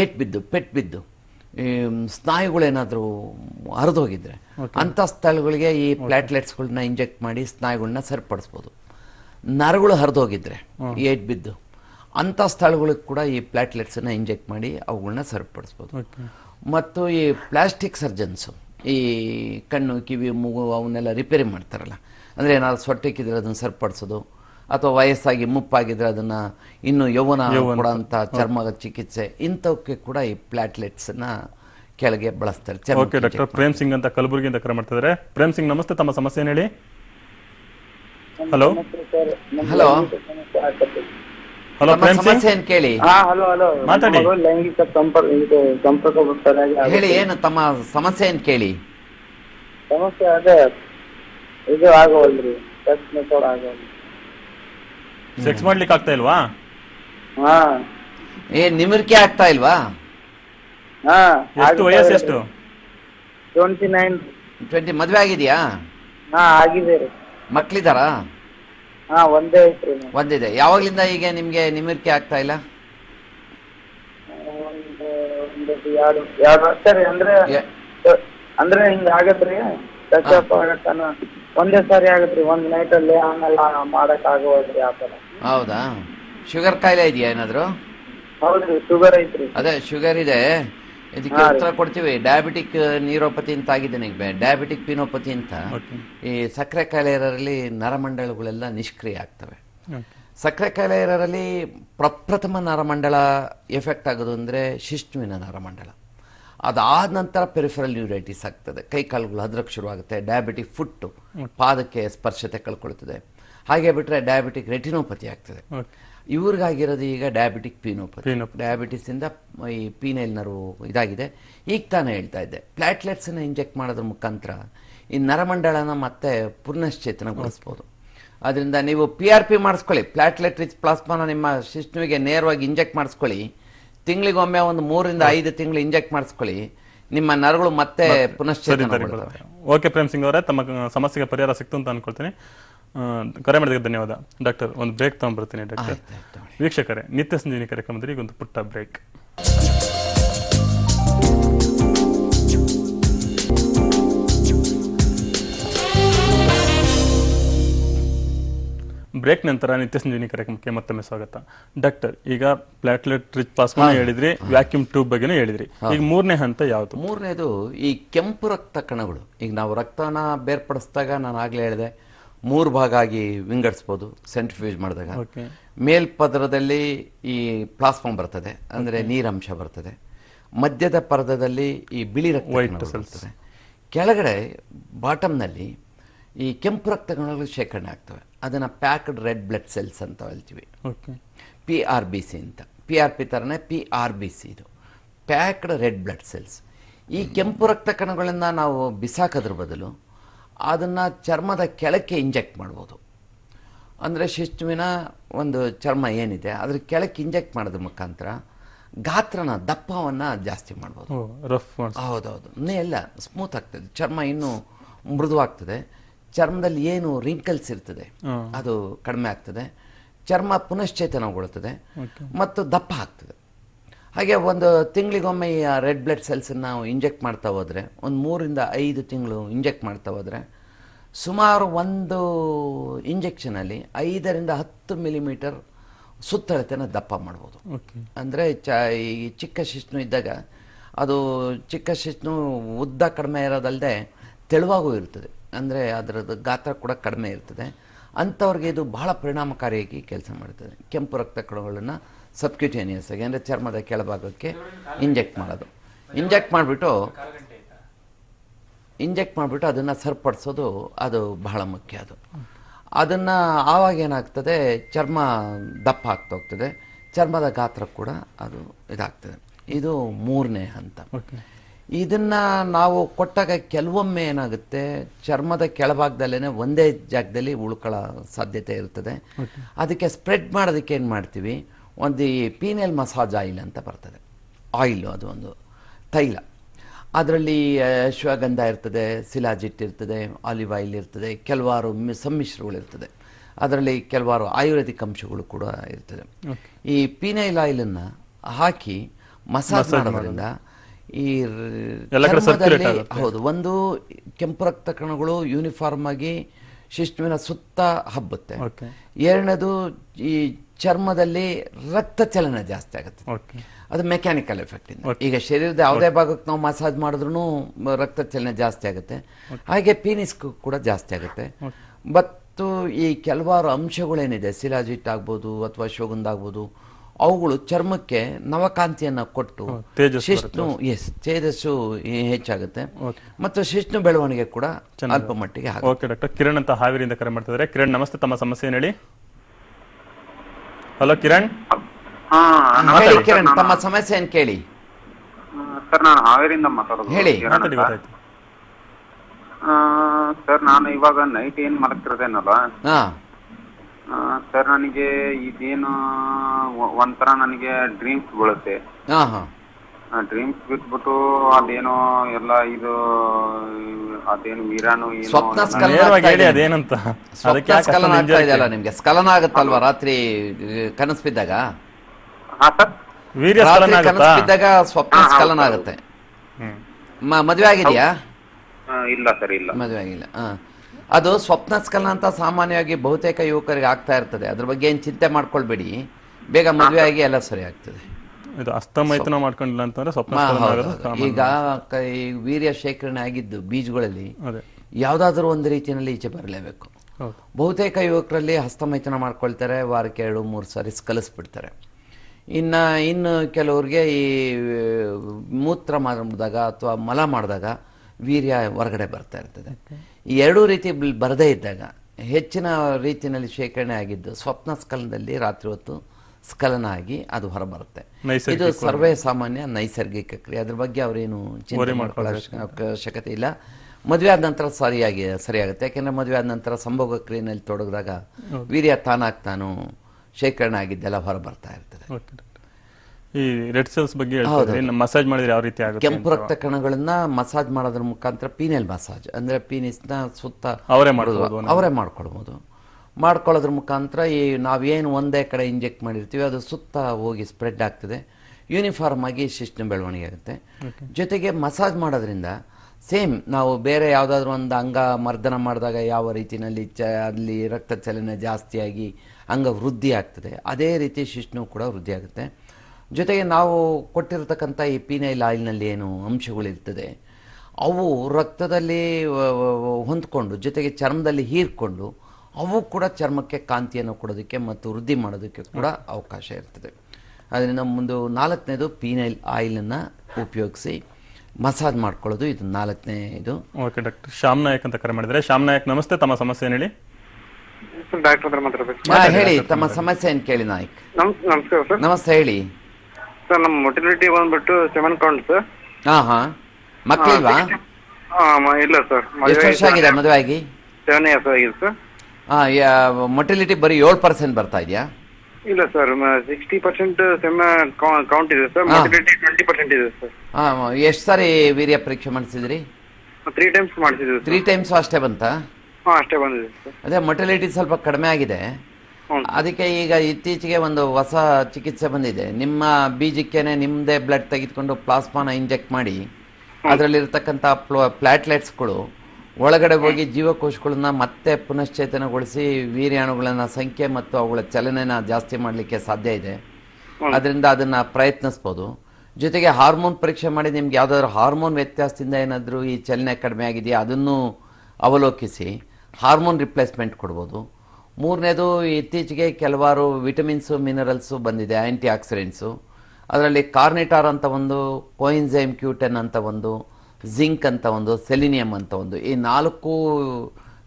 ಏಟ್ ಬಿದ್ದು ಪೆಟ್ ಬಿದ್ದು ಈ ಸ್ನಾಯುಗಳೇನಾದರೂ ಹರಿದೋಗಿದ್ರೆ ಅಂಥ ಸ್ಥಳಗಳಿಗೆ ಈ ಪ್ಲಾಟ್ಲೆಟ್ಸ್ಗಳನ್ನ ಇಂಜೆಕ್ಟ್ ಮಾಡಿ ಸ್ನಾಯುಗಳನ್ನ ಸರಿಪಡಿಸ್ಬೋದು. ನರಗಳು ಹರಿದೋಗಿದ್ರೆ ಏಟ್ ಬಿದ್ದು. ಅಂಥ ಸ್ಥಳಗಳಿಗೆ ಕೂಡ ಈ ಪ್ಲ್ಯಾಟ್ಲೆಟ್ಸನ್ನು ಇಂಜೆಕ್ಟ್ ಮಾಡಿ ಅವುಗಳನ್ನ ಸರಿಪಡಿಸ್ಬೋದು. ಮತ್ತು ಈ ಪ್ಲಾಸ್ಟಿಕ್ ಸರ್ಜನ್ಸು ಈ ಕಣ್ಣು ಕಿವಿ ಮೂಗು ಅವನ್ನೆಲ್ಲ ರಿಪೇರಿ ಮಾಡ್ತಾರಲ್ಲ ಅಂದರೆ ಏನಾದ್ರು ಸೊಟ್ಟಿಕ್ಕಿದ್ರೆ ಅದನ್ನು ಸರಿಪಡಿಸೋದು ಅಥವಾ ವಯಸ್ಸಾಗಿ ಮುಪ್ಪಾಗಿದ್ರೆ ಅದನ್ನು ಇನ್ನು ಯೌವನ ಕೊಡೋಂಥ ಚರ್ಮದ ಚಿಕಿತ್ಸೆ ಇಂಥವಕ್ಕೆ ಕೂಡ ಈ ಪ್ಲ್ಯಾಟ್ಲೆಟ್ಸನ್ನು ಕೆಳಗೆ ಬಳಸ್ತಾರೆ ಓಕೆ ಡಾಕ್ಟರ್ ಪ್ರೇಮ್ ಸಿಂಗ್ ಅಂತ ಕಲಬುರಗಿಯಿಂದ ಕರೆ ಮಾಡ್ತಿದ್ದಾರೆ. ಪ್ರೇಮ್ ಸಿಂಗ್ ನಮಸ್ತೆ ತಮ್ಮ ಸಮಸ್ಯೆ ಏನ್ ಹೇಳಿ. ಹಲೋ ಹಲೋ ಹಲೋ ತಮ್ಮ ಸಮಸ್ಯೆ ಏನು ಕೇಳಿ? ಹಾ ಹಲೋ ಹಲೋ ಮಾತಾಡಿ. ಮಗಳು ಲೈಂಗಿಕ ಸಂಪರ್ಕ ಇದು ಸಂಪರ್ಕ ಹೇಳಿ ಏನು ತಮ್ಮ ಸಮಸ್ಯೆ ಏನ್ ಕೇಳಿ? ಸಮಸ್ಯೆ ಅದೇ ಇದು ಆಗವಲ್ರಿ. ಟೆಸ್ಟ್ ಮೆಥಡ್ ಆಗವಲ್ರಿ. ಸೆಕ್ಸ್ ಮಾಡ್ಲಿಕ್ಕೆ ಆಗ್ತಾ ಇಲ್ವಾ? ಹಾ. ಏನ್ ನಿಮಿರಿಕೆ ಆಗ್ತಾ ಇಲ್ವಾ? ಹಾ ಎಷ್ಟು ವಯಸ್ಸು ಎಷ್ಟು? ಟ್ವೆಂಟಿ ನೈನ್ ಟ್ವೆಂಟಿ ಮದ್ವೆ ಆಗಿದೆಯಾ? ಹಾ ಆಗಿದೆ ರೀ. ಮಕ್ಳಿದಾರಾ ಹಾ ಒಂದೇ ಐತ್ರಿ. ಒಂದಿದೆ. ಯಾವಾಗ್ಲಿಂದ ಈಗ ನಿಮ್ಗೆ ನಿಮಿರಿಕೆ ಆಗ್ತಾ ಇಲ್ಲ? ಒಂದು ಒಂದು ಎರಡು ಎರಡು ವರ್ಷ ರೀ. ಅಂದ್ರೆ ಎ- ಅಂದ್ರೆ ಹಿಂಗ ಆಗತ್ರಿ? ಆಗತ್ತಾನ? ಒಂದೇ ಸಾರಿ ಆಗತ್ರಿ. ಒಂದ್ ನೈಟ್ ಅಲ್ಲಿ ಆಮೇಲೆ ಮಾಡಕ್ ಆಗೋದ್ರಿ ಆ ತರ ಹೌದಾ? ಶುಗರ್ ಕಾಯಿಲೆ ಇದೆಯಾ ಏನಾದ್ರು? ಹೌದ್ರಿ ಶುಗರ್ ಐತ್ರಿ. ಅದೇ ಶುಗರ್ ಇದೆ. ಇದಕ್ಕೆ ಉತ್ತರ ಕೊಡ್ತೀವಿ. ಡಯಾಬಿಟಿಕ್ ನೀರೋಪತಿ ಅಂತ ಆಗಿದೆ ಡಯಾಬಿಟಿಕ್ ಪಿನೋಪತಿ ಅಂತ ಈ ಸಕ್ಕರೆ ಕಾಯಿಲೆ ಇರೋರಲ್ಲಿ ನರಮಂಡಲಗಳೆಲ್ಲ ನಿಷ್ಕ್ರಿಯ ಆಗ್ತವೆ. ಸಕ್ಕರೆ ಕಾಯಿಲೆ ಇರೋರಲ್ಲಿ ಪ್ರಪ್ರಥಮ ನರಮಂಡಲ ಎಫೆಕ್ಟ್ ಆಗೋದು ಅಂದರೆ ಶಿಶ್ನುವಿನ ನರಮಂಡಲ. ಅದಾದ ನಂತರ ಪೆರಿಫರಲ್ ನ್ಯೂರೈಟಿಸ್ ಆಗ್ತದೆ. ಕೈ ಕಾಲುಗಳು ಹದ್ರಕ್ಕೆ ಶುರುವಾಗುತ್ತೆ. ಡಯಾಬಿಟಿಕ್ ಫುಟ್ಟು ಪಾದಕ್ಕೆ ಸ್ಪರ್ಶತೆ ಕಳ್ಕೊಳ್ತದೆ ಹಾಗೆ ಬಿಟ್ಟರೆ ಡಯಾಬಿಟಿಕ್ ರೆಟಿನೋಪತಿ ಆಗ್ತದೆ. ಇವ್ರಿಗಾಗಿರೋದು ಈಗ ಡಯಾಬಿಟಿಕ್ ಪೀನೋಪತಿ ಡಯಾಬಿಟಿಸ್ ಇಂದ ಈ ಪೀನೈಲ್ ನರ್ವು ಇದಾಗಿದೆ. ಈಗ ತಾನೇ ಹೇಳ್ತಾ ಇದ್ದೆ. ಪ್ಲಾಟ್ಲೆಟ್ಸನ್ನು ಇಂಜೆಕ್ಟ್ ಮಾಡೋದ್ರ ಮುಖಾಂತರ ಈ ನರಮಂಡಲನ ಮತ್ತೆ ಪುನಶ್ಚೇತನಗೊಳಿಸ್ಬೋದು ಅದರಿಂದ ನೀವು ಪಿ ಆರ್ ಪಿ ಮಾಡಿಸ್ಕೊಳ್ಳಿ. ಪ್ಲಾಟ್ಲೆಟ್ ರಿಚ್ ಪ್ಲಾಸ್ಮಾನ ನಿಮ್ಮ ಶಿಷ್ಣುವಿಗೆ ನೇರವಾಗಿ ಇಂಜೆಕ್ಟ್ ಮಾಡಿಸ್ಕೊಳ್ಳಿ. ತಿಂಗಳಿಗೊಮ್ಮೆ ಒಂದು ಮೂರಿಂದ ಐದು ತಿಂಗಳು ಇಂಜೆಕ್ಟ್ ಮಾಡಿಸ್ಕೊಳ್ಳಿ. ನಿಮ್ಮ ನರಗಳು ಮತ್ತೆ ಪುನಶ್ಚೇತನ ಓಕೆ ಪ್ರೇಮ್ ಸಿಂಗ್ ಅವರೇ ತಮ್ಮ ಸಮಸ್ಯೆಗೆ ಪರಿಹಾರ ಸಿಕ್ತು ಅಂತ ಅನ್ಕೊಳ್ತೀನಿ. ಕರೆ ಮಾಡಿದಕ್ಕೆ ಧನ್ಯವಾದ. ಡಾಕ್ಟರ್ ಒಂದು ಬ್ರೇಕ್ ತಗೊಂಡ್ಬರ್ತೀನಿ ಡಾಕ್ಟರ್. ವೀಕ್ಷಕರೇ ನಿತ್ಯ ಸಂಜೀವಿನಿ ಕಾರ್ಯಕ್ರಮದಲ್ಲಿ ಈಗ ಒಂದು ಪುಟ್ಟ ಬ್ರೇಕ್. ಬ್ರೇಕ್ ನಂತರ ನಿತ್ಯ ಸಂಜೀವಿನಿ ಕಾರ್ಯಕ್ರಮಕ್ಕೆ ಮತ್ತೊಮ್ಮೆ ಸ್ವಾಗತ. ಡಾಕ್ಟರ್ ಈಗ ಪ್ಲಾಟ್ಲೆಟ್ ರಿಚ್ ಪ್ಲಾಸ್ಮಾ ಹೇಳಿದ್ರಿ ವ್ಯಾಕ್ಯೂಮ್ ಟ್ಯೂಬ್ ಬಗ್ಗೆನೂ ಹೇಳಿದ್ರಿ. ಈಗ ಮೂರನೇ ಹಂತ ಯಾವುದು? ಮೂರನೇದು ಈ ಕೆಂಪು ರಕ್ತ ಕಣಗಳು. ಈಗ ನಾವು ರಕ್ತನ ಬೇರ್ಪಡಿಸಿದಾಗ ನಾನು ಆಗ್ಲೇ ಹೇಳಿದೆ ಮೂರು ಭಾಗ ಆಗಿ ವಿಂಗಡಿಸ್ಬೋದು ಸೆಂಟ್ರಿಫ್ಯೂಜ್ ಮಾಡಿದಾಗ. ಮೇಲ್ ಮೇಲ್ಪದರದಲ್ಲಿ ಈ ಪ್ಲಾಸ್ಫಾರ್ಮ್ ಬರ್ತದೆ ಅಂದರೆ ನೀರಂಶ ಬರ್ತದೆ. ಮಧ್ಯದ ಪರದದಲ್ಲಿ ಈ ಬಿಳಿ ರಕ್ತ. ಬರ್ತದೆ. ಕೆಳಗಡೆ ಬಾಟಮ್ನಲ್ಲಿ ಈ ಕೆಂಪು ರಕ್ತ ಕಣಗಳು ಶೇಖರಣೆ ಆಗ್ತವೆ. ಅದನ್ನು ಪ್ಯಾಕ್ಡ್ ರೆಡ್ ಬ್ಲಡ್ ಸೆಲ್ಸ್ ಅಂತ ಹೇಳ್ತೀವಿ. ಪಿ ಆರ್ ಬಿ ಸಿ ಅಂತ. ಪಿ ಆರ್ ಪಿ ಥರನೇ ಪಿ ಆರ್ ಬಿ ಸಿ ಇದು. Packed red blood cells. ಈ ಕೆಂಪು ರಕ್ತ ಕಣಗಳನ್ನು ನಾವು ಬಿಸಾಕೋದ್ರ ಬದಲು ಅದನ್ನು ಚರ್ಮದ ಕೆಳಕ್ಕೆ ಇಂಜೆಕ್ಟ್ ಮಾಡ್ಬೋದು. ಅಂದರೆ ಶಿಶುವಿನ ಒಂದು ಚರ್ಮ ಏನಿದೆ ಅದ್ರ ಕೆಳಕ್ಕೆ ಇಂಜೆಕ್ಟ್ ಮಾಡೋದ್ರ ಮುಖಾಂತರ ಗಾತ್ರನ ದಪ್ಪವನ್ನು ಜಾಸ್ತಿ ಮಾಡ್ಬೋದು. ರಫ್ ಹೌದೌದು. ಇನ್ನೇ ಎಲ್ಲ ಸ್ಮೂತ್ ಆಗ್ತದೆ. ಚರ್ಮ ಇನ್ನೂ ಮೃದುವಾಗ್ತದೆ. ಚರ್ಮದಲ್ಲಿ ಏನು ರಿಂಕಲ್ಸ್ ಇರ್ತದೆ ಅದು ಕಡಿಮೆ ಆಗ್ತದೆ. ಚರ್ಮ ಪುನಶ್ಚೇತನಗೊಳ್ಳುತ್ತದೆ. ಮತ್ತು ದಪ್ಪ ಆಗ್ತದೆ. ಹಾಗೆ ಒಂದು ತಿಂಗಳಿಗೊಮ್ಮೆ ಈ ರೆಡ್ ಬ್ಲಡ್ ಸೆಲ್ಸನ್ನು ನಾವು ಇಂಜೆಕ್ಟ್ ಮಾಡ್ತಾ ಹೋದರೆ ಒಂದು ಮೂರಿಂದ ಐದು ತಿಂಗಳು ಇಂಜೆಕ್ಟ್ ಮಾಡ್ತಾ ಹೋದರೆ ಸುಮಾರು ಒಂದು ಇಂಜೆಕ್ಷನಲ್ಲಿ ಐದರಿಂದ ಹತ್ತು ಮಿಲಿಮೀಟರ್ ಸುತ್ತಳತೆನ ದಪ್ಪ ಮಾಡ್ಬೋದು. ಅಂದರೆ ಚ ಈ ಚಿಕ್ಕ ಶಿಶ್ನು ಇದ್ದಾಗ ಅದು ಚಿಕ್ಕ ಶಿಶ್ನು ಉದ್ದ ಕಡಿಮೆ ಇರೋದಲ್ಲದೆ ತೆಳುವಾಗೂ ಇರ್ತದೆ. ಅಂದರೆ ಅದರದ್ದು ಗಾತ್ರ ಕೂಡ ಕಡಿಮೆ ಇರ್ತದೆ. ಅಂಥವ್ರಿಗೆ ಇದು ಬಹಳ ಪರಿಣಾಮಕಾರಿಯಾಗಿ ಕೆಲಸ ಮಾಡ್ತದೆ. ಕೆಂಪು ರಕ್ತ ಕಣಗಳನ್ನು ಸಬ್ಕ್ಯೂಟೇನಿಯಸ್ ಆಗಿ ಅಂದರೆ ಚರ್ಮದ ಕೆಳಭಾಗಕ್ಕೆ ಇಂಜೆಕ್ಟ್ ಮಾಡೋದು. ಇಂಜೆಕ್ಟ್ ಮಾಡಿಬಿಟ್ಟು ಇಂಜೆಕ್ಟ್ ಮಾಡಿಬಿಟ್ಟು ಅದನ್ನು ಸರಿಪಡಿಸೋದು ಅದು ಬಹಳ ಮುಖ್ಯ ಅದು. ಅದನ್ನು ಆವಾಗ ಏನಾಗ್ತದೆ ಚರ್ಮ ದಪ್ಪ ಆಗ್ತಾ ಹೋಗ್ತದೆ. ಚರ್ಮದ ಗಾತ್ರ ಕೂಡ ಅದು ಇದಾಗ್ತದೆ. ಇದು ಮೂರನೇ ಹಂತ. ಇದನ್ನು ಇದನ್ನ ನಾವು ಕೊಟ್ಟಾಗ ಕೆಲವೊಮ್ಮೆ ಏನಾಗುತ್ತೆ ಚರ್ಮದ ಕೆಳಭಾಗದಲ್ಲೇ ಒಂದೇ ಜಾಗದಲ್ಲಿ ಉಳ್ಕೊಳ್ಳೋ ಸಾಧ್ಯತೆ ಇರ್ತದೆ. ಅದಕ್ಕೆ ಸ್ಪ್ರೆಡ್ ಮಾಡೋದಕ್ಕೆ ಏನು ಮಾಡ್ತೀವಿ ಒಂದು ಈ ಪೀನೆಲ್ ಮಸಾಜ್ ಆಯಿಲ್ ಅಂತ ಬರ್ತದೆ. ಆಯಿಲ್ ಅದು ಒಂದು ತೈಲ. ಅದರಲ್ಲಿ ಅಶ್ವಗಂಧ ಇರ್ತದೆ ಸಿಲಾಜಿಟ್ ಇರ್ತದೆ ಆಲಿವ್ ಆಯಿಲ್ ಇರ್ತದೆ ಕೆಲವಾರು ಸಮ್ಮಿಶ್ರಗಳಿರ್ತದೆ. ಅದರಲ್ಲಿ ಕೆಲವಾರು ಆಯುರ್ವೇದಿಕ್ ಅಂಶಗಳು ಕೂಡ ಇರ್ತದೆ. ಈ ಪೀನೈಲ್ ಆಯಿಲನ್ನು ಹಾಕಿ ಮಸಾಜ್ ಮಾಡೋದ್ರಿಂದ ಈ. ಹೌದು ಒಂದು ಕೆಂಪು ರಕ್ತ ಕಣಗಳು ಯೂನಿಫಾರ್ಮ್ ಆಗಿ ಶಿಶ್ನುವಿನ ಸುತ್ತ ಹಬ್ಬುತ್ತೆ. ಎರಡನೇದು ಈ ಚರ್ಮದಲ್ಲಿ ರಕ್ತ ಚಲನ ಜಾಸ್ತಿ ಆಗುತ್ತೆ. ಓಕೆ ಅದು ಮೆಕ್ಯಾನಿಕಲ್ ಎಫೆಕ್ಟ್ ಇಂದ. ಈಗ ಶರೀರದ ಯಾವುದೇ ಭಾಗಕ್ಕೆ ನಾವು ಮಸಾಜ್ ಮಾಡಿದ್ರು ರಕ್ತ ಚಲನೆ ಜಾಸ್ತಿ ಆಗುತ್ತೆ. ಹಾಗೆ ಪೀನಿಸ್ ಕೂಡ ಜಾಸ್ತಿ ಆಗುತ್ತೆ. ಮತ್ತು ಈ ಕೆಲವಾರು ಅಂಶಗಳೇನಿದೆ ಸಿಲಾಜಿಟ್ ಆಗ್ಬೋದು ಅಥವಾ ಶೋಗಂಧ ಆಗ್ಬೋದು ಅವುಗಳು ಚರ್ಮಕ್ಕೆ ನವಕಾಂತಿಯನ್ನ ಕೊಟ್ಟು ತೇಜಸ್ಸು ಶಿಷ್ಣು ಎಸ್ ತೇಜಸ್ಸು ಹೆಚ್ಚಾಗುತ್ತೆ. ಮತ್ತು ಶಿಷ್ಣು ಬೆಳವಣಿಗೆ ಕೂಡ ಅಲ್ಪ ಮಟ್ಟಿಗೆ ಡಾಕ್ಟರ್ ಕಿರಣ್ ಅಂತ ಹಾವೇರಿಯಿಂದ ಕರೆ ಮಾಡ್ತಿದ್ದಾರೆ. ಕಿರಣ್ ನಮಸ್ತೆ. ತಮ್ಮ ಸಮಸ್ಯೆ ಏನು ಹೇಳಿ. ಹಲೋ ಕಿರಣ್? ಹೇಳಿ ಕಿರಣ್ ತಮ್ಮ ಸಮಸ್ಯೆ ಏನ್ ಕೇಳಿ? ಸರ್ ನಾನು ಹಾವೇರಿಂದ ಮಾತಾಡೋದು. ಹೇಳಿ. ಕಿರಣ್ ಮಾತಾಡಿ ಗೊತ್ತಾಯ್ತು. ಆ, ಸರ್ ನಾನು ಇವಾಗ ನೈಟ್ ಏನ್ ಮಲಗ್ತಿರೋದೇನಲ್ಲ ಹಾ. ಆ, ಸರ್ ನನಗೆ ಇದೇನು ಒ- ಒಂಥರ ನನಗೆ ಡ್ರೀಮ್ಸ್ ಬೀಳುತ್ತೆ. ಹಾ ಹಾ. ಡ್ರೀಮ್ಸ್ ಬಿಟ್ಬಿಟ್ಟು ಅದೇನೋ ಎಲ್ಲ ಇದು ಅದೇನು ವೀರಾನು ಏನು ಸ್ವಪ್ನ ಸ್ಕಲನ ಸ್ಖಲನ ನೇರವಾಗಿ ಹೇಳಿ ಅದೇನಂತ. ಅದಕ್ಕೆ ಯಾಕೆ ಅಷ್ಟೊಂದು ಆಗ್ತಾ? ಇದೆಯಲ್ಲ ನಿಮ್ಗೆ? ಸ್ಕಲನ ಆಗುತ್ತಲ್ವಾ? ರಾತ್ರಿ ಕನಸು ಬಿದ್ದಾಗ? ಹಾ ಸರ್. ವೀರ್ಯ ರಾತ್ರಿ ಸ್ಖಲನ ಕನಸು ಆಗುತ್ತಾ ಬಿದ್ದಾಗ ಸ್ವಪ್ನ ಸ್ಕಲನ ಆಗುತ್ತೆ. ಹ್ಮ್. ಮ- ಮದುವೆ ಆಗಿದೆಯಾ? ಇಲ್ಲ ಸರ್ ಇಲ್ಲ. ಮದುವೆ ಆಗಿಲ್ಲ. ಹಾ. ಅದು ಸ್ವಪ್ನ ಸ್ಕಲನ ಅಂತ ಸಾಮಾನ್ಯವಾಗಿ ಬಹುತೇಕ ಯುವಕರಿಗೆ ಆಗ್ತಾ ಇರ್ತದೆ. ಅದ್ರ ಬಗ್ಗೆ ಏನು ಚಿಂತೆ ಮಾಡ್ಕೊಳ್ಬೇಡಿ. ಬೇಗ ಮದುವೆ ಆಗಿ ಎಲ್ಲ ಸರಿ ಆಗ್ತದೆ. ಇದು ಅಸ್ತಮೈಥುನ ಮಾಡ್ಕೊಂಡಿಲ್ಲ ಅಂತಂದ್ರೆ ಸ್ವಪ್ನ ಸ್ಖಲನ ಆಗೋದು. ಈಗ ಕ- ಈ ವೀರ್ಯ ಶೇಖರಣೆ ಆಗಿದ್ದು ಬೀಜಗಳಲ್ಲಿ ಅದೇ. ಯಾವುದಾದ್ರೂ ಒಂದು ರೀತಿಯಲ್ಲಿ ಈಚೆ ಬರಲೇಬೇಕು. ಹೌದು. ಬಹುತೇಕ ಯುವಕರಲ್ಲಿ ಹಸ್ತಮೈತನ ಮಾಡ್ಕೊಳ್ತಾರೆ ವಾರಕ್ಕೆ ಎರಡು ಮೂರು ಸಾರಿ ಕಲಿಸ್ಬಿಡ್ತಾರೆ. ಇನ್ನ ಇನ್ನು ಕೆಲವ್ರಿಗೆ ಈ ಮೂತ್ರ ಮಾಡಿದಾಗ ಅಥವಾ ಮಲ ಮಾಡಿದಾಗ ವೀರ್ಯ ಹೊರಗಡೆ ಬರ್ತಾ ಇರ್ತದೆ. ಈ ಎರಡೂ ರೀತಿ ಬಲ್- ಬರದೇ ಇದ್ದಾಗ ಹೆಚ್ಚಿನ ರೀತಿಯಲ್ಲಿ ಶೇಖರಣೆ ಆಗಿದ್ದು ಸ್ವಪ್ನ ಸ್ಕಲನದಲ್ಲಿ ರಾತ್ರಿ ಹೊತ್ತು ಸ್ಖಲನ ಆಗಿ ಅದು ಹೊರಬರುತ್ತೆ. ಇದು ಸರ್ವೇ ಸಾಮಾನ್ಯ ನೈಸರ್ಗಿಕ ಕ್ರಿಯೆ. ಅದ್ರ ಬಗ್ಗೆ ಅವರೇನು ಚಿಂತೆ ಮಾಡ್ಕೊಳ್ಳೋ ಅವಶ್ಯಕತೆ ಇಲ್ಲ. ಮದುವೆ ಆದ ನಂತರ ಸರಿಯಾಗಿ ಸರಿಯಾಗುತ್ತೆ. ಯಾಕೆಂದ್ರೆ ಮದುವೆ ಆದ ನಂತರ ಸಂಭೋಗ ಕ್ರಿಯೆಯಲ್ಲಿ ತೊಡಗಿದಾಗ ವೀರ್ಯ ತಾನಾಗ್ತಾನು ಶೇಖರಣೆ ಆಗಿದ್ದೆಲ್ಲ ಹೊರ ಬರ್ತಾ ಇರ್ತದೆ. ಈ ರೆಡ್ ಸೆಲ್ಸ್ ಬಗ್ಗೆ ಮಸಾಜ್ ಮಾಡಿದ್ರೆ ಯಾವ ರೀತಿ ಆಗುತ್ತೆ ಕೆಂಪು ರಕ್ತ ಕಣಗಳನ್ನ ಮಸಾಜ್ ಮಾಡೋದ್ರ ಮುಖಾಂತರ ಪೀನೆಲ್ ಮಸಾಜ್ ಅಂದ್ರೆ ಪೀನಿಸ್ನ ಸುತ್ತ ಅವರೇ ಮಾಡೋದು ಅವರೇ ಮಾಡ್ಕೊಳ್ಬೋದು. ಮಾಡ್ಕೊಳ್ಳೋದ್ರ ಮುಖಾಂತರ ಈ ನಾವೇನು ಒಂದೇ ಕಡೆ ಇಂಜೆಕ್ಟ್ ಮಾಡಿರ್ತೀವಿ ಅದು ಸುತ್ತ ಹೋಗಿ ಸ್ಪ್ರೆಡ್ ಆಗ್ತದೆ. ಯೂನಿಫಾರ್ಮ್ ಆಗಿ ಶಿಶ್ನ ಬೆಳವಣಿಗೆ ಆಗುತ್ತೆ. ಜೊತೆಗೆ ಮಸಾಜ್ ಮಾಡೋದ್ರಿಂದ ಸೇಮ್ ನಾವು ಬೇರೆ ಯಾವುದಾದ್ರೂ ಒಂದು ಅಂಗ ಮರ್ದನ ಮಾಡಿದಾಗ ಯಾವ ರೀತಿಯಲ್ಲಿ ಚ ಅಲ್ಲಿ ರಕ್ತ ಚಲನೆ ಜಾಸ್ತಿಯಾಗಿ ಅಂಗ ವೃದ್ಧಿ ಆಗ್ತದೆ. ಅದೇ ರೀತಿ ಶಿಷ್ಣು ಕೂಡ ವೃದ್ಧಿ ಆಗುತ್ತೆ. ಜೊತೆಗೆ ನಾವು ಕೊಟ್ಟಿರತಕ್ಕಂಥ ಈ ಪೀನೈಲ್ ಆಯಿಲ್ನಲ್ಲಿ ಏನು ಅಂಶಗಳಿರ್ತದೆ ಅವು ರಕ್ತದಲ್ಲಿ ಹೊಂದ್ಕೊಂಡು ಜೊತೆಗೆ ಚರ್ಮದಲ್ಲಿ ಹೀರ್ಕೊಂಡು ಅವು ಕೂಡ ಚರ್ಮಕ್ಕೆ ಕಾಂತಿಯನ್ನು ಕೊಡೋದಕ್ಕೆ ಮತ್ತು ವೃದ್ಧಿ ಮಾಡೋದಕ್ಕೆ ಕೂಡ ಅವಕಾಶ ಇರ್ತದೆ. ಅದರಿಂದ ಮುಂದೆ ನಾಲ್ಕನೇದು ಪೀನೈಲ್ ಆಯಿಲನ್ನು ಉಪಯೋಗಿಸಿ ಮಸಾಜ್ ಮಾಡ್ಕೊಳ್ಳೋದು ಇದು ನಾಲ್ಕನೇ ಇದು. ಓಕೆ ಡಾಕ್ಟರ್ ಶ್ಯಾಮ್ ನಾಯಕ್ ಅಂತ ಕರೆ ಮಾಡಿದ್ರೆ. ಶ್ಯಾಮ್ ನಾಯಕ್ ನಮಸ್ತೆ. ತಮ್ಮ ಸಮಸ್ಯೆ ಏನು ಹೇಳಿ? ಡಾಕ್ಟರ್ ಮಾತಾಡ್ಬೇಕು ಹೇಳಿ. ತಮ್ಮ ಸಮಸ್ಯೆ ಏನು ಕೇಳಿ ನಾಯಕ್? ನಮಸ್ಕಾರ ಸರ್. ನಮಸ್ತೆ ಹೇಳಿ. ಸರ್ ನಮ್ಮ ಮೊಟಿಲಿಟಿ ಬಂದ್ಬಿಟ್ಟು ಸೆವೆನ್ ಕೌಂಟ್ ಸರ್. ಹಾ ಹಾ. ಮಕ್ಕಳಿಲ್ವಾ ಇಲ್ಲ ಸರ್. ಎಷ್ಟು ವರ್ಷ ಆಗಿದೆ ಮದುವೆ ಆಗಿ ಸೆವೆನ್ ಇಯರ್ಸ್ ಆಗಿದೆ ಸರ್. ಮೊಟಿಲಿಟಿ ಬರೀ ಏಳು ಪರ್ಸೆಂಟ್ ಬರ್ತಾ ಇದೆಯಾ? ಇಲ್ಲ sir sixty percent semen count ಇದೆ ಸರ್. ಮೊಟಿಲಿಟಿ ಟ್ವೆಂಟಿ ಪರ್ಸೆಂಟ್ ಇದೆ ಸರ್. ಹಾ ಎಷ್ಟು ಸಾರಿ ವೀರ್ಯ ಪರೀಕ್ಷೆ ಮಾಡಿಸಿದ್ರಿ? ತ್ರೀ ಟೈಮ್ಸ್ ಮಾಡಿಸಿದ್ವಿ ತ್ರೀ ಟೈಮ್ಸು ಅಷ್ಟೇ ಬಂತಾ? ಹಾಂ ಅಷ್ಟೇ ಬಂದಿದೆ ಸರ್. ಅದೇ ಮೊಟಿಲಿಟಿ ಸ್ವಲ್ಪ ಕಡಿಮೆ ಆಗಿದೆ. ಅದಕ್ಕೆ ಈಗ ಇತ್ತೀಚೆಗೆ ಒಂದು ಹೊಸ ಚಿಕಿತ್ಸೆ ಬಂದಿದೆ. ನಿಮ್ಮ ಬೀಜಕ್ಕೇನೆ ನಿಮ್ಮದೇ ಬ್ಲಡ್ ತೆಗೆದುಕೊಂಡು ಪ್ಲಾಸ್ಮಾನ ಇಂಜೆಕ್ಟ್ ಮಾಡಿ ಅದರಲ್ಲಿರ್ತಕ್ಕಂಥ ಪ್ಲಾಟ್ಲೆಟ್ಸ್ಗಳು ಒಳಗಡೆ ಹೋಗಿ ಜೀವಕೋಶಗಳನ್ನ ಮತ್ತೆ ಪುನಶ್ಚೇತನಗೊಳಿಸಿ ವೀರ್ಯಾಣುಗಳನ್ನ ಸಂಖ್ಯೆ ಮತ್ತು ಅವುಗಳ ಚಲನೆನ ಜಾಸ್ತಿ ಮಾಡಲಿಕ್ಕೆ ಸಾಧ್ಯ ಇದೆ. ಅದರಿಂದ ಅದನ್ನ ಪ್ರಯತ್ನಿಸ್ಬೋದು. ಜೊತೆಗೆ ಹಾರ್ಮೋನ್ ಪರೀಕ್ಷೆ ಮಾಡಿ ನಿಮ್ಗೆ ಯಾವ್ದಾದ್ರು ಹಾರ್ಮೋನ್ ವ್ಯತ್ಯಾಸದಿಂದ ಏನಾದರೂ ಈ ಚಲನೆ ಕಡಿಮೆ ಆಗಿದೆಯಾ ಅದನ್ನು ಅವಲೋಕಿಸಿ ಹಾರ್ಮೋನ್ ರಿಪ್ಲೇಸ್ಮೆಂಟ್ ಕೊಡ್ಬೋದು. ಮೂರನೇದು ಇತ್ತೀಚೆಗೆ ಕೆಲವಾರು ವಿಟಮಿನ್ಸು ಮಿನರಲ್ಸು ಬಂದಿದೆ ಆ್ಯಂಟಿ ಆಕ್ಸಿಡೆಂಟ್ಸು ಅದರಲ್ಲಿ ಕಾರ್ನಿಟಾರ್ ಅಂತ ಒಂದು ಕೋಯಿನ್ಸೈಮ್ ಕ್ಯೂಟೆನ್ ಅಂತ ಒಂದು ಜಿಂಕ್ ಅಂತ ಒಂದು, ಸೆಲಿನಿಯಂ ಅಂತ ಒಂದು, ಈ ನಾಲ್ಕು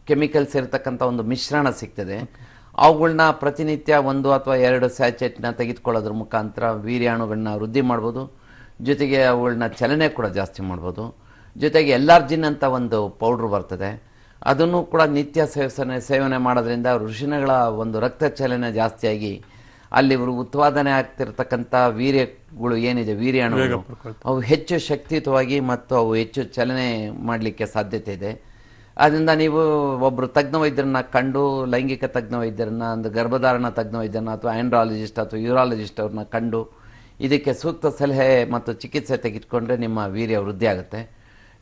ಕೆಮಿಕಲ್ಸ್ ಇರತಕ್ಕಂಥ ಒಂದು ಮಿಶ್ರಣ ಸಿಗ್ತದೆ. ಅವುಗಳನ್ನ ಪ್ರತಿನಿತ್ಯ ಒಂದು ಅಥವಾ ಎರಡು ಸ್ಯಾಚೆಟ್ನ ತೆಗೆದುಕೊಳ್ಳೋದ್ರ ಮುಖಾಂತರ ವೀರ್ಯಾಣುಗಳನ್ನ ವೃದ್ಧಿ ಮಾಡ್ಬೋದು. ಜೊತೆಗೆ ಅವುಗಳನ್ನ ಚಲನೆ ಕೂಡ ಜಾಸ್ತಿ ಮಾಡ್ಬೋದು. ಜೊತೆಗೆ ಎಲ್ಲಾರ್ಜಿನ್ ಅಂತ ಒಂದು ಪೌಡ್ರ್ ಬರ್ತದೆ. ಅದನ್ನು ಕೂಡ ನಿತ್ಯ ಸೇವನೆ ಸೇವನೆ ಮಾಡೋದ್ರಿಂದ ಋಷಿನಗಳ ಒಂದು ರಕ್ತ ಚಲನೆ ಜಾಸ್ತಿಯಾಗಿ ಅಲ್ಲಿ ಇವರು ಉತ್ಪಾದನೆ ಆಗ್ತಿರ್ತಕ್ಕಂಥ ವೀರ್ಯಗಳು ಏನಿದೆ ವೀರ್ಯಾಣುಗಳು ಅವು ಹೆಚ್ಚು ಶಕ್ತಿಯುತವಾಗಿ ಮತ್ತು ಅವು ಹೆಚ್ಚು ಚಲನೆ ಮಾಡಲಿಕ್ಕೆ ಸಾಧ್ಯತೆ ಇದೆ. ಅದರಿಂದ ನೀವು ಒಬ್ಬರು ತಜ್ಞ ವೈದ್ಯರನ್ನ ಕಂಡು ಲೈಂಗಿಕ ತಜ್ಞ ವೈದ್ಯರನ್ನ ಒಂದು ಗರ್ಭಧಾರಣ ತಜ್ಞ ವೈದ್ಯರನ್ನ ಅಥವಾ ಆ್ಯಂಡ್ರಾಲಜಿಸ್ಟ್ ಅಥವಾ ಯೂರಾಲಜಿಸ್ಟ್ ಅವ್ರನ್ನ ಕಂಡು ಇದಕ್ಕೆ ಸೂಕ್ತ ಸಲಹೆ ಮತ್ತು ಚಿಕಿತ್ಸೆ ತೆಗೆದುಕೊಂಡ್ರೆ ನಿಮ್ಮ ವೀರ್ಯ ವೃದ್ಧಿ ಆಗುತ್ತೆ.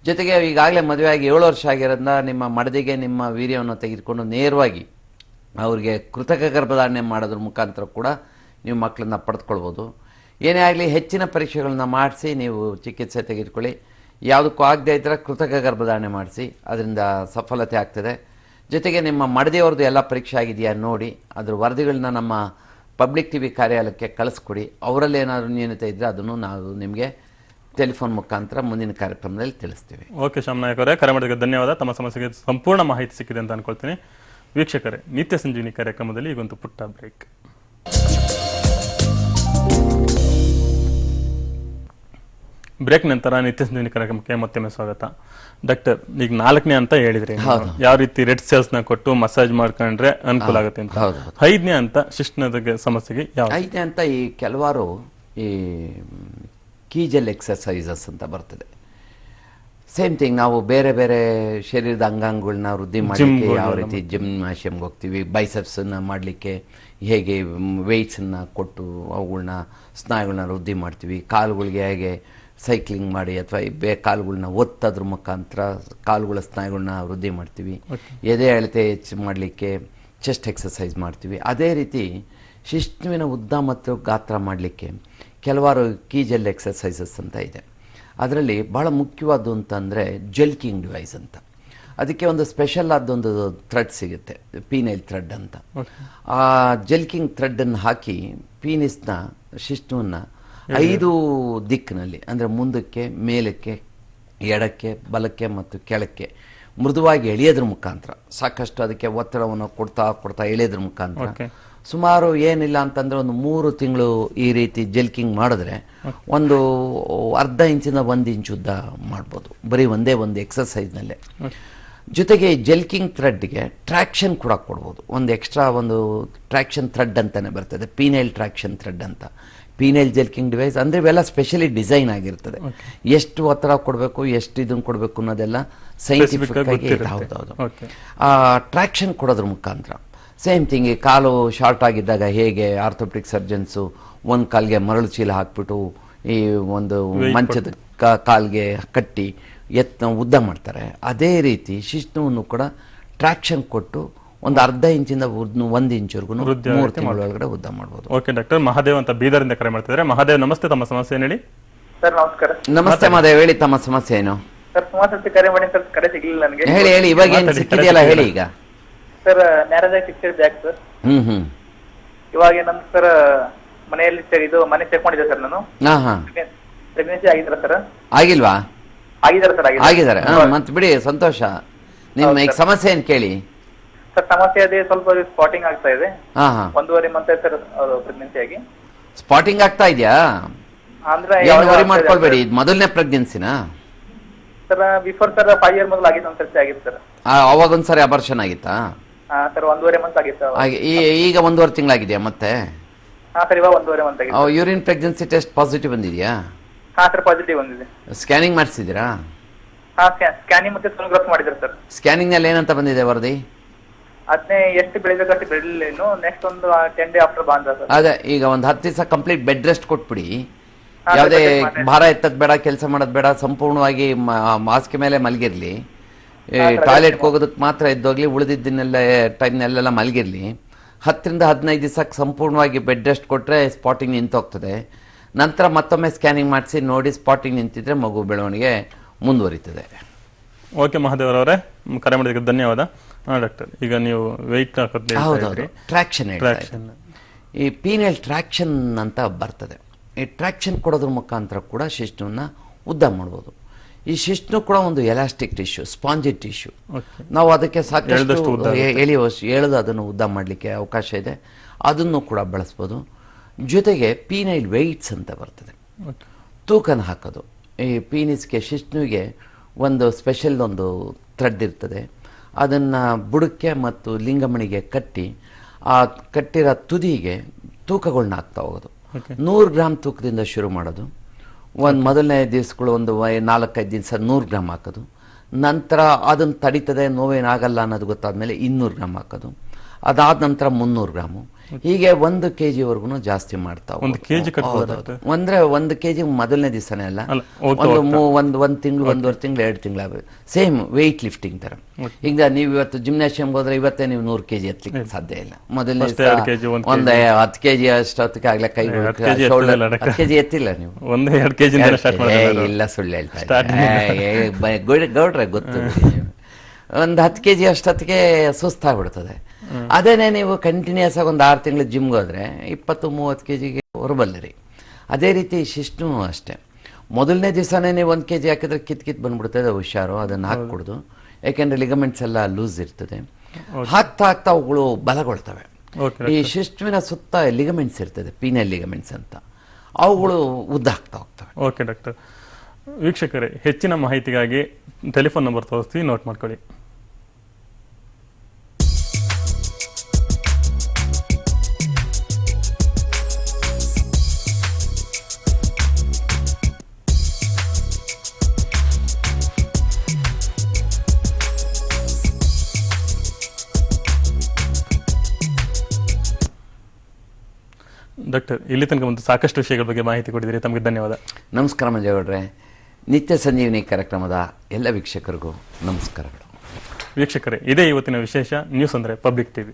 ಜೊತೆಗೆ ಈಗಾಗಲೇ ಮದುವೆಯಾಗಿ ಏಳು ವರ್ಷ ಆಗಿರೋದ್ರಿಂದ ನಿಮ್ಮ ಮಡದಿಗೆ ನಿಮ್ಮ ವೀರ್ಯವನ್ನು ತೆಗೆದುಕೊಂಡು ನೇರವಾಗಿ ಅವ್ರಿಗೆ ಕೃತಕ ಗರ್ಭಧಾರಣೆ ಮಾಡೋದ್ರ ಮುಖಾಂತರ ಕೂಡ ನೀವು ಮಕ್ಕಳನ್ನ ಪಡೆದುಕೊಳ್ಬೋದು. ಏನೇ ಆಗಲಿ ಹೆಚ್ಚಿನ ಪರೀಕ್ಷೆಗಳನ್ನ ಮಾಡಿಸಿ ನೀವು ಚಿಕಿತ್ಸೆ ತೆಗೆದುಕೊಳ್ಳಿ. ಯಾವುದಕ್ಕೂ ಆಗದೇ ಇದ್ದರೆ ಕೃತಕ ಗರ್ಭಧಾರಣೆ ಮಾಡಿಸಿ, ಅದರಿಂದ ಸಫಲತೆ ಆಗ್ತದೆ. ಜೊತೆಗೆ ನಿಮ್ಮ ಮಡದಿಯವ್ರದ್ದು ಎಲ್ಲ ಪರೀಕ್ಷೆ ಆಗಿದೆಯಾ ನೋಡಿ, ಅದ್ರ ವರದಿಗಳನ್ನ ನಮ್ಮ ಪಬ್ಲಿಕ್ ಟಿ ವಿ ಕಾರ್ಯಾಲಯಕ್ಕೆ ಕಳಿಸ್ಕೊಡಿ. ಅವರಲ್ಲಿ ಏನಾದರೂ ನ್ಯೂನತೆ ಇದ್ದರೆ ಅದನ್ನು ನಾವು ನಿಮಗೆ ಟೆಲಿಫೋನ್ ಮುಖಾಂತರ ಮುಂದಿನ ಕಾರ್ಯಕ್ರಮದಲ್ಲಿ ತಿಳಿಸ್ತೀವಿ. ಓಕೆ, ಶ್ಯಾಮ್ ನಾಯಕ್ ಅವರೇ, ಕರೆ ಮಾಡಿದ ಧನ್ಯವಾದ. ತಮ್ಮ ಸಮಸ್ಯೆಗೆ ಸಂಪೂರ್ಣ ಮಾಹಿತಿ ಸಿಕ್ಕಿದೆ ಅಂತ ಅನ್ಕೊಳ್ತೀನಿ. ವೀಕ್ಷಕರೇ ನಿತ್ಯ ಸಂಜೀವಿನಿ ಕಾರ್ಯಕ್ರಮದಲ್ಲಿ ಈಗೊಂದು ಪುಟ್ಟ ಬ್ರೇಕ್. ಬ್ರೇಕ್ ನಂತರ ನಿತ್ಯ ಸಂಜೀವಿನಿ ಕಾರ್ಯಕ್ರಮಕ್ಕೆ ಮತ್ತೊಮ್ಮೆ ಸ್ವಾಗತ. ಡಾಕ್ಟರ್ ಈಗ ನಾಲ್ಕನೇ ಅಂತ ಹೇಳಿದ್ರಿ ಯಾವ ರೀತಿ ರೆಡ್ ಸೆಲ್ಸ್ನ ಕೊಟ್ಟು ಮಸಾಜ್ ಮಾಡ್ಕೊಂಡ್ರೆ ಅನುಕೂಲ ಆಗುತ್ತೆ ಅಂತ. ಐದನೇ ಅಂತ ಶಿಶ್ನದ ಸಮಸ್ಯೆಗೆ ಯಾವ ಐದನೇ ಅಂತ ಈ ಕೆಲವಾರು ಈ ಕೀಜಲ್ ಎಕ್ಸಸೈಸಸ್ ಅಂತ ಬರ್ತದೆ. ಸೇಮ್ ಥಿಂಗ್ ನಾವು ಬೇರೆ ಬೇರೆ ಶರೀರದ ಅಂಗಾಂಗಗಳನ್ನ ವೃದ್ಧಿ ಮಾಡಲಿಕ್ಕೆ ಯಾವ ರೀತಿ ಜಿಮ್ನಾಶಿಯಮ್ಗೆ ಹೋಗ್ತೀವಿ. ಬೈಸಪ್ಸನ್ನ ಮಾಡಲಿಕ್ಕೆ ಹೇಗೆ ವೆಯ್ಟ್ಸನ್ನ ಕೊಟ್ಟು ಅವುಗಳನ್ನ ಸ್ನಾಯುಗಳನ್ನ ವೃದ್ಧಿ ಮಾಡ್ತೀವಿ. ಕಾಲುಗಳಿಗೆ ಹೇಗೆ ಸೈಕ್ಲಿಂಗ್ ಮಾಡಿ ಅಥವಾ ಬೇ ಕಾಲುಗಳನ್ನ ಒತ್ತದ್ರ ಮುಖಾಂತರ ಕಾಲುಗಳ ಸ್ನಾಯುಗಳನ್ನ ವೃದ್ಧಿ ಮಾಡ್ತೀವಿ. ಎದೆ ಅಳತೆ ಹೆಚ್ಚು ಮಾಡಲಿಕ್ಕೆ ಚೆಸ್ಟ್ ಎಕ್ಸಸೈಸ್ ಮಾಡ್ತೀವಿ. ಅದೇ ರೀತಿ ಶಿಷ್ಣುವಿನ ಉದ್ದ ಮತ್ತು ಗಾತ್ರ ಮಾಡಲಿಕ್ಕೆ ಕೆಲವಾರು ಕೀಜಲ್ ಎಕ್ಸಸೈಸಸ್ ಅಂತ ಇದೆ. ಅದರಲ್ಲಿ ಭಾಳ ಮುಖ್ಯವಾದ್ದು ಅಂತಂದರೆ ಜೆಲ್ಕಿಂಗ್ ಡಿವೈಸ್ ಅಂತ. ಅದಕ್ಕೆ ಒಂದು ಸ್ಪೆಷಲ್ ಆದೊಂದು ಥ್ರೆಡ್ ಸಿಗುತ್ತೆ ಪೀನೈಲ್ ಥ್ರೆಡ್ ಅಂತ. ಆ ಜೆಲ್ಕಿಂಗ್ ಥ್ರೆಡ್ಡನ್ನು ಹಾಕಿ ಪೀನಿಸ್ನ ಶಿಸ್ಟುವನ್ನ ಐದು ದಿಕ್ಕಿನಲ್ಲಿ ಅಂದರೆ ಮುಂದಕ್ಕೆ ಮೇಲಕ್ಕೆ ಎಡಕ್ಕೆ ಬಲಕ್ಕೆ ಮತ್ತು ಕೆಳಕ್ಕೆ ಮೃದುವಾಗಿ ಎಳೆಯೋದ್ರ ಮುಖಾಂತರ ಸಾಕಷ್ಟು ಅದಕ್ಕೆ ಒತ್ತಡವನ್ನು ಕೊಡ್ತಾ ಕೊಡ್ತಾ ಎಳೆಯೋದ್ರ ಮುಖಾಂತರ. ಸುಮಾರು ಏನಿಲ್ಲ ಅಂತಂದ್ರೆ ಒಂದು ಮೂರು ತಿಂಗಳು ಈ ರೀತಿ ಜೆಲ್ಕಿಂಗ್ ಮಾಡಿದ್ರೆ ಒಂದು ಅರ್ಧ ಇಂಚಿನ ಒಂದು ಇಂಚು ಉದ್ದ ಮಾಡ್ಬೋದು. ಬರೀ ಒಂದೇ ಒಂದು ಎಕ್ಸಸೈಸ್ನಲ್ಲೇ ಜೊತೆಗೆ ಜೆಲ್ಕಿಂಗ್ ಥ್ರೆಡ್ಗೆ ಟ್ರ್ಯಾಕ್ಷನ್ ಕೂಡ ಕೊಡ್ಬೋದು. ಒಂದು ಎಕ್ಸ್ಟ್ರಾ ಒಂದು ಟ್ರ್ಯಾಕ್ಷನ್ ಥ್ರೆಡ್ ಅಂತಲೇ ಬರ್ತದೆ. ಪೀನೇಲ್ ಟ್ರ್ಯಾಕ್ಷನ್ ಥ್ರೆಡ್ ಅಂತ. ಪೀನೇಲ್ ಜೆಲ್ಕಿಂಗ್ ಡಿವೈಸ್ ಅಂದರೆ ಇವೆಲ್ಲ ಸ್ಪೆಷಲಿ ಡಿಸೈನ್ ಆಗಿರ್ತದೆ. ಎಷ್ಟು ಒತ್ತಡ ಕೊಡಬೇಕು ಎಷ್ಟು ಇದನ್ನು ಕೊಡಬೇಕು ಅನ್ನೋದೆಲ್ಲ ಸೈಂಟಿಫಿಕ್ ಆಗಿ ಹೌದೌದು ಆ ಟ್ರ್ಯಾಕ್ಷನ್ ಕೊಡೋದ್ರ ಮುಖಾಂತರ ಸೇಮ್ ಥಿಂಗ್ ಈ ಕಾಲು ಶಾರ್ಟ್ ಆಗಿದ್ದಾಗ ಹೇಗೆ ಆರ್ಥೋಪೆಡಿಕ್ ಸರ್ಜನ್ಸು ಒಂದು ಕಾಲಿಗೆ ಮರಳು ಚೀಲ ಹಾಕ್ಬಿಟ್ಟು ಈ ಒಂದು ಮಂಚದ ಕಾಲ್ಗೆ ಕಟ್ಟಿ ಎತ್ ಉದ್ದ ಮಾಡ್ತಾರೆ. ಅದೇ ರೀತಿ ಶಿಶ್ನುವನ್ನು ಕೂಡ ಟ್ರಾಕ್ಷನ್ ಕೊಟ್ಟು ಒಂದು ಅರ್ಧ ಇಂಚಿಂದ ಉದ್ದ- ಒಂದು ಇಂಚ್ವರೆಗೂ ವೃದ್ಧಿ ಮೂರು ತಿಂಗಳ ಒಳಗಡೆ ಉದ್ದ ಮಾಡ್ಬೋದು. ಓಕೆ ಡಾಕ್ಟರ್ ಮಹಾದೇವ್ ಅಂತ ಬೀದರಿಂದ ಕರೆ ಮಾಡ್ತಿದ್ದಾರೆ. ಮಹಾದೇವ್ ನಮಸ್ತೆ ತಮ್ಮ ಸಮಸ್ಯೆ ಏನು ಹೇಳಿ? ಸರ್ ನಮಸ್ಕಾರ. ನಮಸ್ತೆ ಮಹಾದೇವ್ ಹೇಳಿ ತಮ್ಮ ಸಮಸ್ಯೆ ಏನು? ಸರ್ ಸುಮಾರು ಸರ್ತಿ ಕರೆ ಮಾಡಿ ಸರ್ ಕರೆ ಸಿಗ್ಲಿಲ್ಲ ನನಗೆ. ಹೇಳಿ ಹೇಳಿ ಇವಾಗ ಏನು ಸಿಕ್ಕಿದೆಯಲ್ಲ ಹೇಳಿ ಈಗ. ಸರ್ ಮ್ಯಾರೇಜ್ ಆಗಿ ಸಿಕ್ಸ್ ಇಯರ್ ಬ್ಯಾಕ್ ಸರ್. ಹ್ಮ್ ಹ್ಮ್. ಇವಾಗ ಏನಂತ ಸರ್ ಮನೆಯಲ್ಲಿ ಸರ್ ಇದು ಮನೆ ಚೆಕ್ ಮಾಡಿದ್ದೆ ಸರ್ ನಾನು. ಹಾ ಹಾ. ಪ್ರೆಗ್ನೆನ್ಸಿ ಆಗಿದ್ರ ಸರ್? ಆಗಿಲ್ವಾ? ಆಗಿದ್ದಾರೆ ಸರ್ ಆಗಿದ್ದಾರೆ. ಹಾ, ಬಿಡಿ ಸಂತೋಷ. ನಿಮ್ಮ ಈಗ ಸಮಸ್ಯೆ ಏನ್ ಕೇಳಿ? ಸರ್ ಸಮಸ್ಯೆ ಅದೇ ಸ್ವಲ್ಪ ಸ್ಪಾಟಿಂಗ್ ಆಗ್ತಾ ಇದೆ. ಹಾ ಹಾ. ಒಂದೂವರೆ ಮಂತ್ ಸರ್ ಪ್ರೆಗ್ನೆನ್ಸಿ ಆಗಿ. ಸ್ಪಾಟಿಂಗ್ ಆಗ್ತಾ ಇದೆಯಾ? ಅಂದ್ರೆ ಏನು ವರಿ ಮಾಡ್ಕೊಳ್ಬೇಡಿ ಇದು ಮೊದಲನೇ ಪ್ರೆಗ್ನೆನ್ಸಿನಾ sir before sir five year ಮೊದಲು ಆಗಿತ್ತು ಒಂದ್ ಸರ್ತಿ ಆಗಿತ್ತು ಸರ್. ಅವಾಗ ಒಂದ್ಸರಿ ಅಬರ್ಷನ್ ಆಗಿತ್ತಾ? ಸರ್ ಒಂದೂವರೆ ಮಂತ್ ಆಗಿತ್ತು. ಹಾಗೆ ಈ- ಈಗ ಒಂದೂವರೆ ತಿಂಗಳಾಗಿದೆಯಾ ಮತ್ತೆ? ಹಾ ಸರ್ ಇವಾಗ ಒಂದೂವರೆ ಮಂತ್ ಆಗಿತ್ತು ಯೂರಿನ್ ಪ್ರೆಗ್ನೆನ್ಸಿ ಟೆಸ್ಟ್ ಪಾಸಿಟಿವ್ ಬಂದಿದೆಯಾ? ಹಾ ಸರ್ ಪಾಸಿಟಿವ್ ಬಂದಿದೆ. ಸ್ಕ್ಯಾನಿಂಗ್ ಮಾಡಿಸಿದ್ದೀರಾ? ಹಾ ಸ್ಕ್ಯಾನಿಂಗ್ ಮತ್ತೆ ಸೋನೋಗ್ರಾಫ್ ಮಾಡಿದ್ರು ಸರ್. ಸ್ಕ್ಯಾನಿಂಗ್ನಲ್ಲಿ ಏನಂತ ಬಂದಿದೆ ವರದಿ? ಅದನ್ನೇ ಎಷ್ಟು ಬೆಳಿಬೇಕಷ್ಟು ಬೆಳಿಲಿಲ್ಲ ನೆಕ್ಸ್ಟ್ ಒಂದು ಟೆನ್ ಡೇ ಆಫ್ಟರ್ ಬಂದ ಸರ್. ಅದೇ ಈಗ ಒಂದು ಹತ್ತು ದಿವಸ ಕಂಪ್ಲೀಟ್ ಬೆಡ್ ರೆಸ್ಟ್ ಕೊಟ್ಬಿಡಿ. ಹಾ, ಯಾವುದೇ rest ಭಾರ ಎತ್ತದ್ ಬೇಡ ಕೆಲಸ ಮಾಡೋದ್ ಬೇಡ ಸಂಪೂರ್ಣವಾಗಿ ಮಾಸ್ಕ್ ಮೇಲೆ ಮಲಗಿರ್ಲಿ. ಟಾಯ್ಲೆಟ್ಗೆ ಹೋಗೋದಕ್ಕೆ ಮಾತ್ರ ಎದ್ದೋಗ್ಲಿ ಉಳಿದಿದ್ದನ್ನೆಲ್ಲ ಟೈಮ್ನೆಲ್ಲೆಲ್ಲ ಮಲಗಿರಲಿ. ಹತ್ತರಿಂದ ಹದಿನೈದು ದಿವಸಕ್ಕೆ ಸಂಪೂರ್ಣವಾಗಿ ಬೆಡ್ ರೆಸ್ಟ್ ಕೊಟ್ಟರೆ ಸ್ಪಾಟಿಂಗ್ ನಿಂತೋಗ್ತದೆ. ನಂತರ ಮತ್ತೊಮ್ಮೆ ಸ್ಕ್ಯಾನಿಂಗ್ ಮಾಡಿಸಿ ನೋಡಿ ಸ್ಪಾಟಿಂಗ್ ನಿಂತಿದ್ರೆ ಮಗು ಬೆಳವಣಿಗೆ ಮುಂದುವರಿತದೆ. ಓಕೆ ಮಹಾದೇವರವರೇ ಕರೆ ಮಾಡಿದ ಧನ್ಯವಾದ. ಹಾ ಡಾಕ್ಟರ್ ಈಗ ನೀವು ವೆಯ್ಟ್ ಹೌದೌದು. ಟ್ರ್ಯಾಕ್ಷನ್. ಈ ಪೀನಲ್ ಟ್ರ್ಯಾಕ್ಷನ್ ಅಂತ ಬರ್ತದೆ. ಈ ಟ್ರ್ಯಾಕ್ಷನ್ ಕೊಡೋದ್ರ ಮುಖಾಂತರ ಕೂಡ ಶಿಶ್ನನ್ನ ಉದ್ದ ಮಾಡ್ಬೋದು. ಈ ಶಿಶ್ನು ಕೂಡ ಒಂದು ಎಲಾಸ್ಟಿಕ್ ಟಿಶ್ಯೂ ಸ್ಪಾಂಜಿ ಟಿಶ್ಯೂ ನಾವು ಅದಕ್ಕೆ ಸಾಕಷ್ಟು ಎಳೆಯುವಷ್ಟು ಎಳೆದು ಅದನ್ನು ಉದ್ದ ಮಾಡಲಿಕ್ಕೆ ಅವಕಾಶ ಇದೆ. ಅದನ್ನು ಕೂಡ ಬಳಸ್ಬೋದು. ಜೊತೆಗೆ ಪೀನೈಲ್ ವೆಯ್ಟ್ಸ್ ಅಂತ ಬರ್ತದೆ. ತೂಕನ ಹಾಕೋದು. ಈ ಪೀನಿಸ್ಗೆ ಶಿಶ್ನುವಿಗೆ ಒಂದು ಸ್ಪೆಷಲ್ ಒಂದು ಥ್ರೆಡ್ ಇರ್ತದೆ. ಅದನ್ನು ಬುಡಕ್ಕೆ ಮತ್ತು ಲಿಂಗಮಣಿಗೆ ಕಟ್ಟಿ ಆ ಕಟ್ಟಿರೋ ತುದಿಗೆ ತೂಕಗಳನ್ನ ಹಾಕ್ತಾ ಹೋಗೋದು. ನೂರು ಗ್ರಾಮ್ ತೂಕದಿಂದ ಶುರು ಮಾಡೋದು. ಒಂದು ಮೊದಲನೇ ದಿವಸಗಳು ಒಂದು ನಾಲ್ಕೈದು ದಿವಸ ನೂರು ಗ್ರಾಮ್ ಹಾಕೋದು. ನಂತರ ಅದನ್ನು ತಡೀತದೆ ನೋವೇನಾಗಲ್ಲ ಅನ್ನೋದು ಗೊತ್ತಾದ್ಮೇಲೆ ಇನ್ನೂರು ಗ್ರಾಮ್ ಹಾಕೋದು. ಅದಾದ ನಂತರ ಮುನ್ನೂರು ಗ್ರಾಮು. ಹೀಗೆ ಒಂದು ಕೆ ಜಿವರೆಗೂ ಜಾಸ್ತಿ ಮಾಡ್ತಾವೆ ಒಂದು ಕೆಜಿ. ಅಂದ್ರೆ ಒಂದು ಕೆ ಜಿ ಮೊದಲನೇ ದಿವಸನೇ ಅಲ್ಲ. ಒಂದು. ಒಂದು ಒಂದು ತಿಂಗಳು ಒಂದೂವರೆ ತಿಂಗಳು ಎರಡು ತಿಂಗಳು ಸೇಮ್ ವೆಯ್ಟ್ ಲಿಫ್ಟಿಂಗ್ ತರ. ಈಗ ನೀವು ಇವತ್ತು ಜಿಮ್ನಾಸಿಯಂ ಹೋದ್ರೆ ಇವತ್ತೇ ನೀವು ನೂರು ಕೆಜಿ ಎತ್ತಲಿಕ್ಕೆ ಸಾಧ್ಯ ಇಲ್ಲ. ಮೊದಲನೇ ಒಂದ್ ಹತ್ತು ಕೆಜಿ ಅಷ್ಟೊತ್ತಿಗೆ ಆಗ್ಲೇ ಕೈ ಹತ್ತು ಕೆಜಿ ಎತ್ತಿಲ್ಲ ನೀವು. ಇಲ್ಲ ಸುಳ್ಳು ಹೇಳ್ತಾ Starting ಇದ್ದೀನಿ. ಗೌಡ್ರೆ ಗೊತ್ತು. ಒಂದು ಹತ್ತು ಕೆ ಜಿ ಅಷ್ಟೊತ್ತಿಗೆ ಸುಸ್ತಾಗ್ಬಿಡ್ತದೆ. ಅದೇನೆ ನೀವು ಕಂಟಿನ್ಯೂಸ್ ಆಗಿ ಒಂದು ಆರು ತಿಂಗಳು ಜಿಮ್ಗೆ ಹೋದರೆ ಇಪ್ಪತ್ತು ಮೂವತ್ತು ಕೆ ಜಿಗೆ ಹೊರಬಲ್ಲರಿ. ಅದೇ ರೀತಿ ಶಿಷ್ಣು ಅಷ್ಟೇ. ಮೊದಲನೇ ದಿವಸನೇ ನೀವು ಒಂದು ಕೆ ಜಿ ಹಾಕಿದ್ರೆ ಕಿತ್ ಕಿತ್ ಬಂದ್ಬಿಡ್ತದೆ ಹುಷಾರು ಅದನ್ನು ಹಾಕ್ಕೊಡ್ದು ಯಾಕೆಂದ್ರೆ ಲಿಗಮೆಂಟ್ಸ್ ಎಲ್ಲ ಲೂಸ್ ಇರ್ತದೆ. ಹಾಕ್ತಾ ಹಾಕ್ತಾ ಅವುಗಳು ಬಲಗೊಳ್ತವೆ. ಈ ಶಿಷ್ಣುವಿನ ಸುತ್ತ ಲಿಗಮೆಂಟ್ಸ್ ಇರ್ತದೆ ಪೀನಲ್ ಲಿಗಮೆಂಟ್ಸ್ ಅಂತ. ಅವುಗಳು ಉದ್ದ ಆಗ್ತಾ ಹೋಗ್ತವೆ. ಓಕೆ ಡಾಕ್ಟರ್ ವೀಕ್ಷಕರೇ ಹೆಚ್ಚಿನ ಮಾಹಿತಿಗಾಗಿ ಟೆಲಿಫೋನ್ ನಂಬರ್ ತೋರಿಸ್ತೀವಿ ನೋಟ್ ಮಾಡ್ಕೊಳ್ಳಿ. ಡಾಕ್ಟರ್ ಇಲ್ಲಿ ತನಕ ಒಂದು ಸಾಕಷ್ಟು ವಿಷಯಗಳ ಬಗ್ಗೆ ಮಾಹಿತಿ ಕೊಟ್ಟಿದ್ದೀರಿ. ತಮಗೆ ಧನ್ಯವಾದ. ನಮಸ್ಕಾರ ಮಂಜೇಗೌಡ್ರೆ. ನಿತ್ಯ ಸಂಜೀವಿನಿ ಕಾರ್ಯಕ್ರಮದ ಎಲ್ಲ ವೀಕ್ಷಕರಿಗೂ ನಮಸ್ಕಾರಗಳು. ವೀಕ್ಷಕರೇ ಇದೇ ಇವತ್ತಿನ ವಿಶೇಷ ನ್ಯೂಸ್ ಅಂದರೆ ಪಬ್ಲಿಕ್ ಟಿವಿ.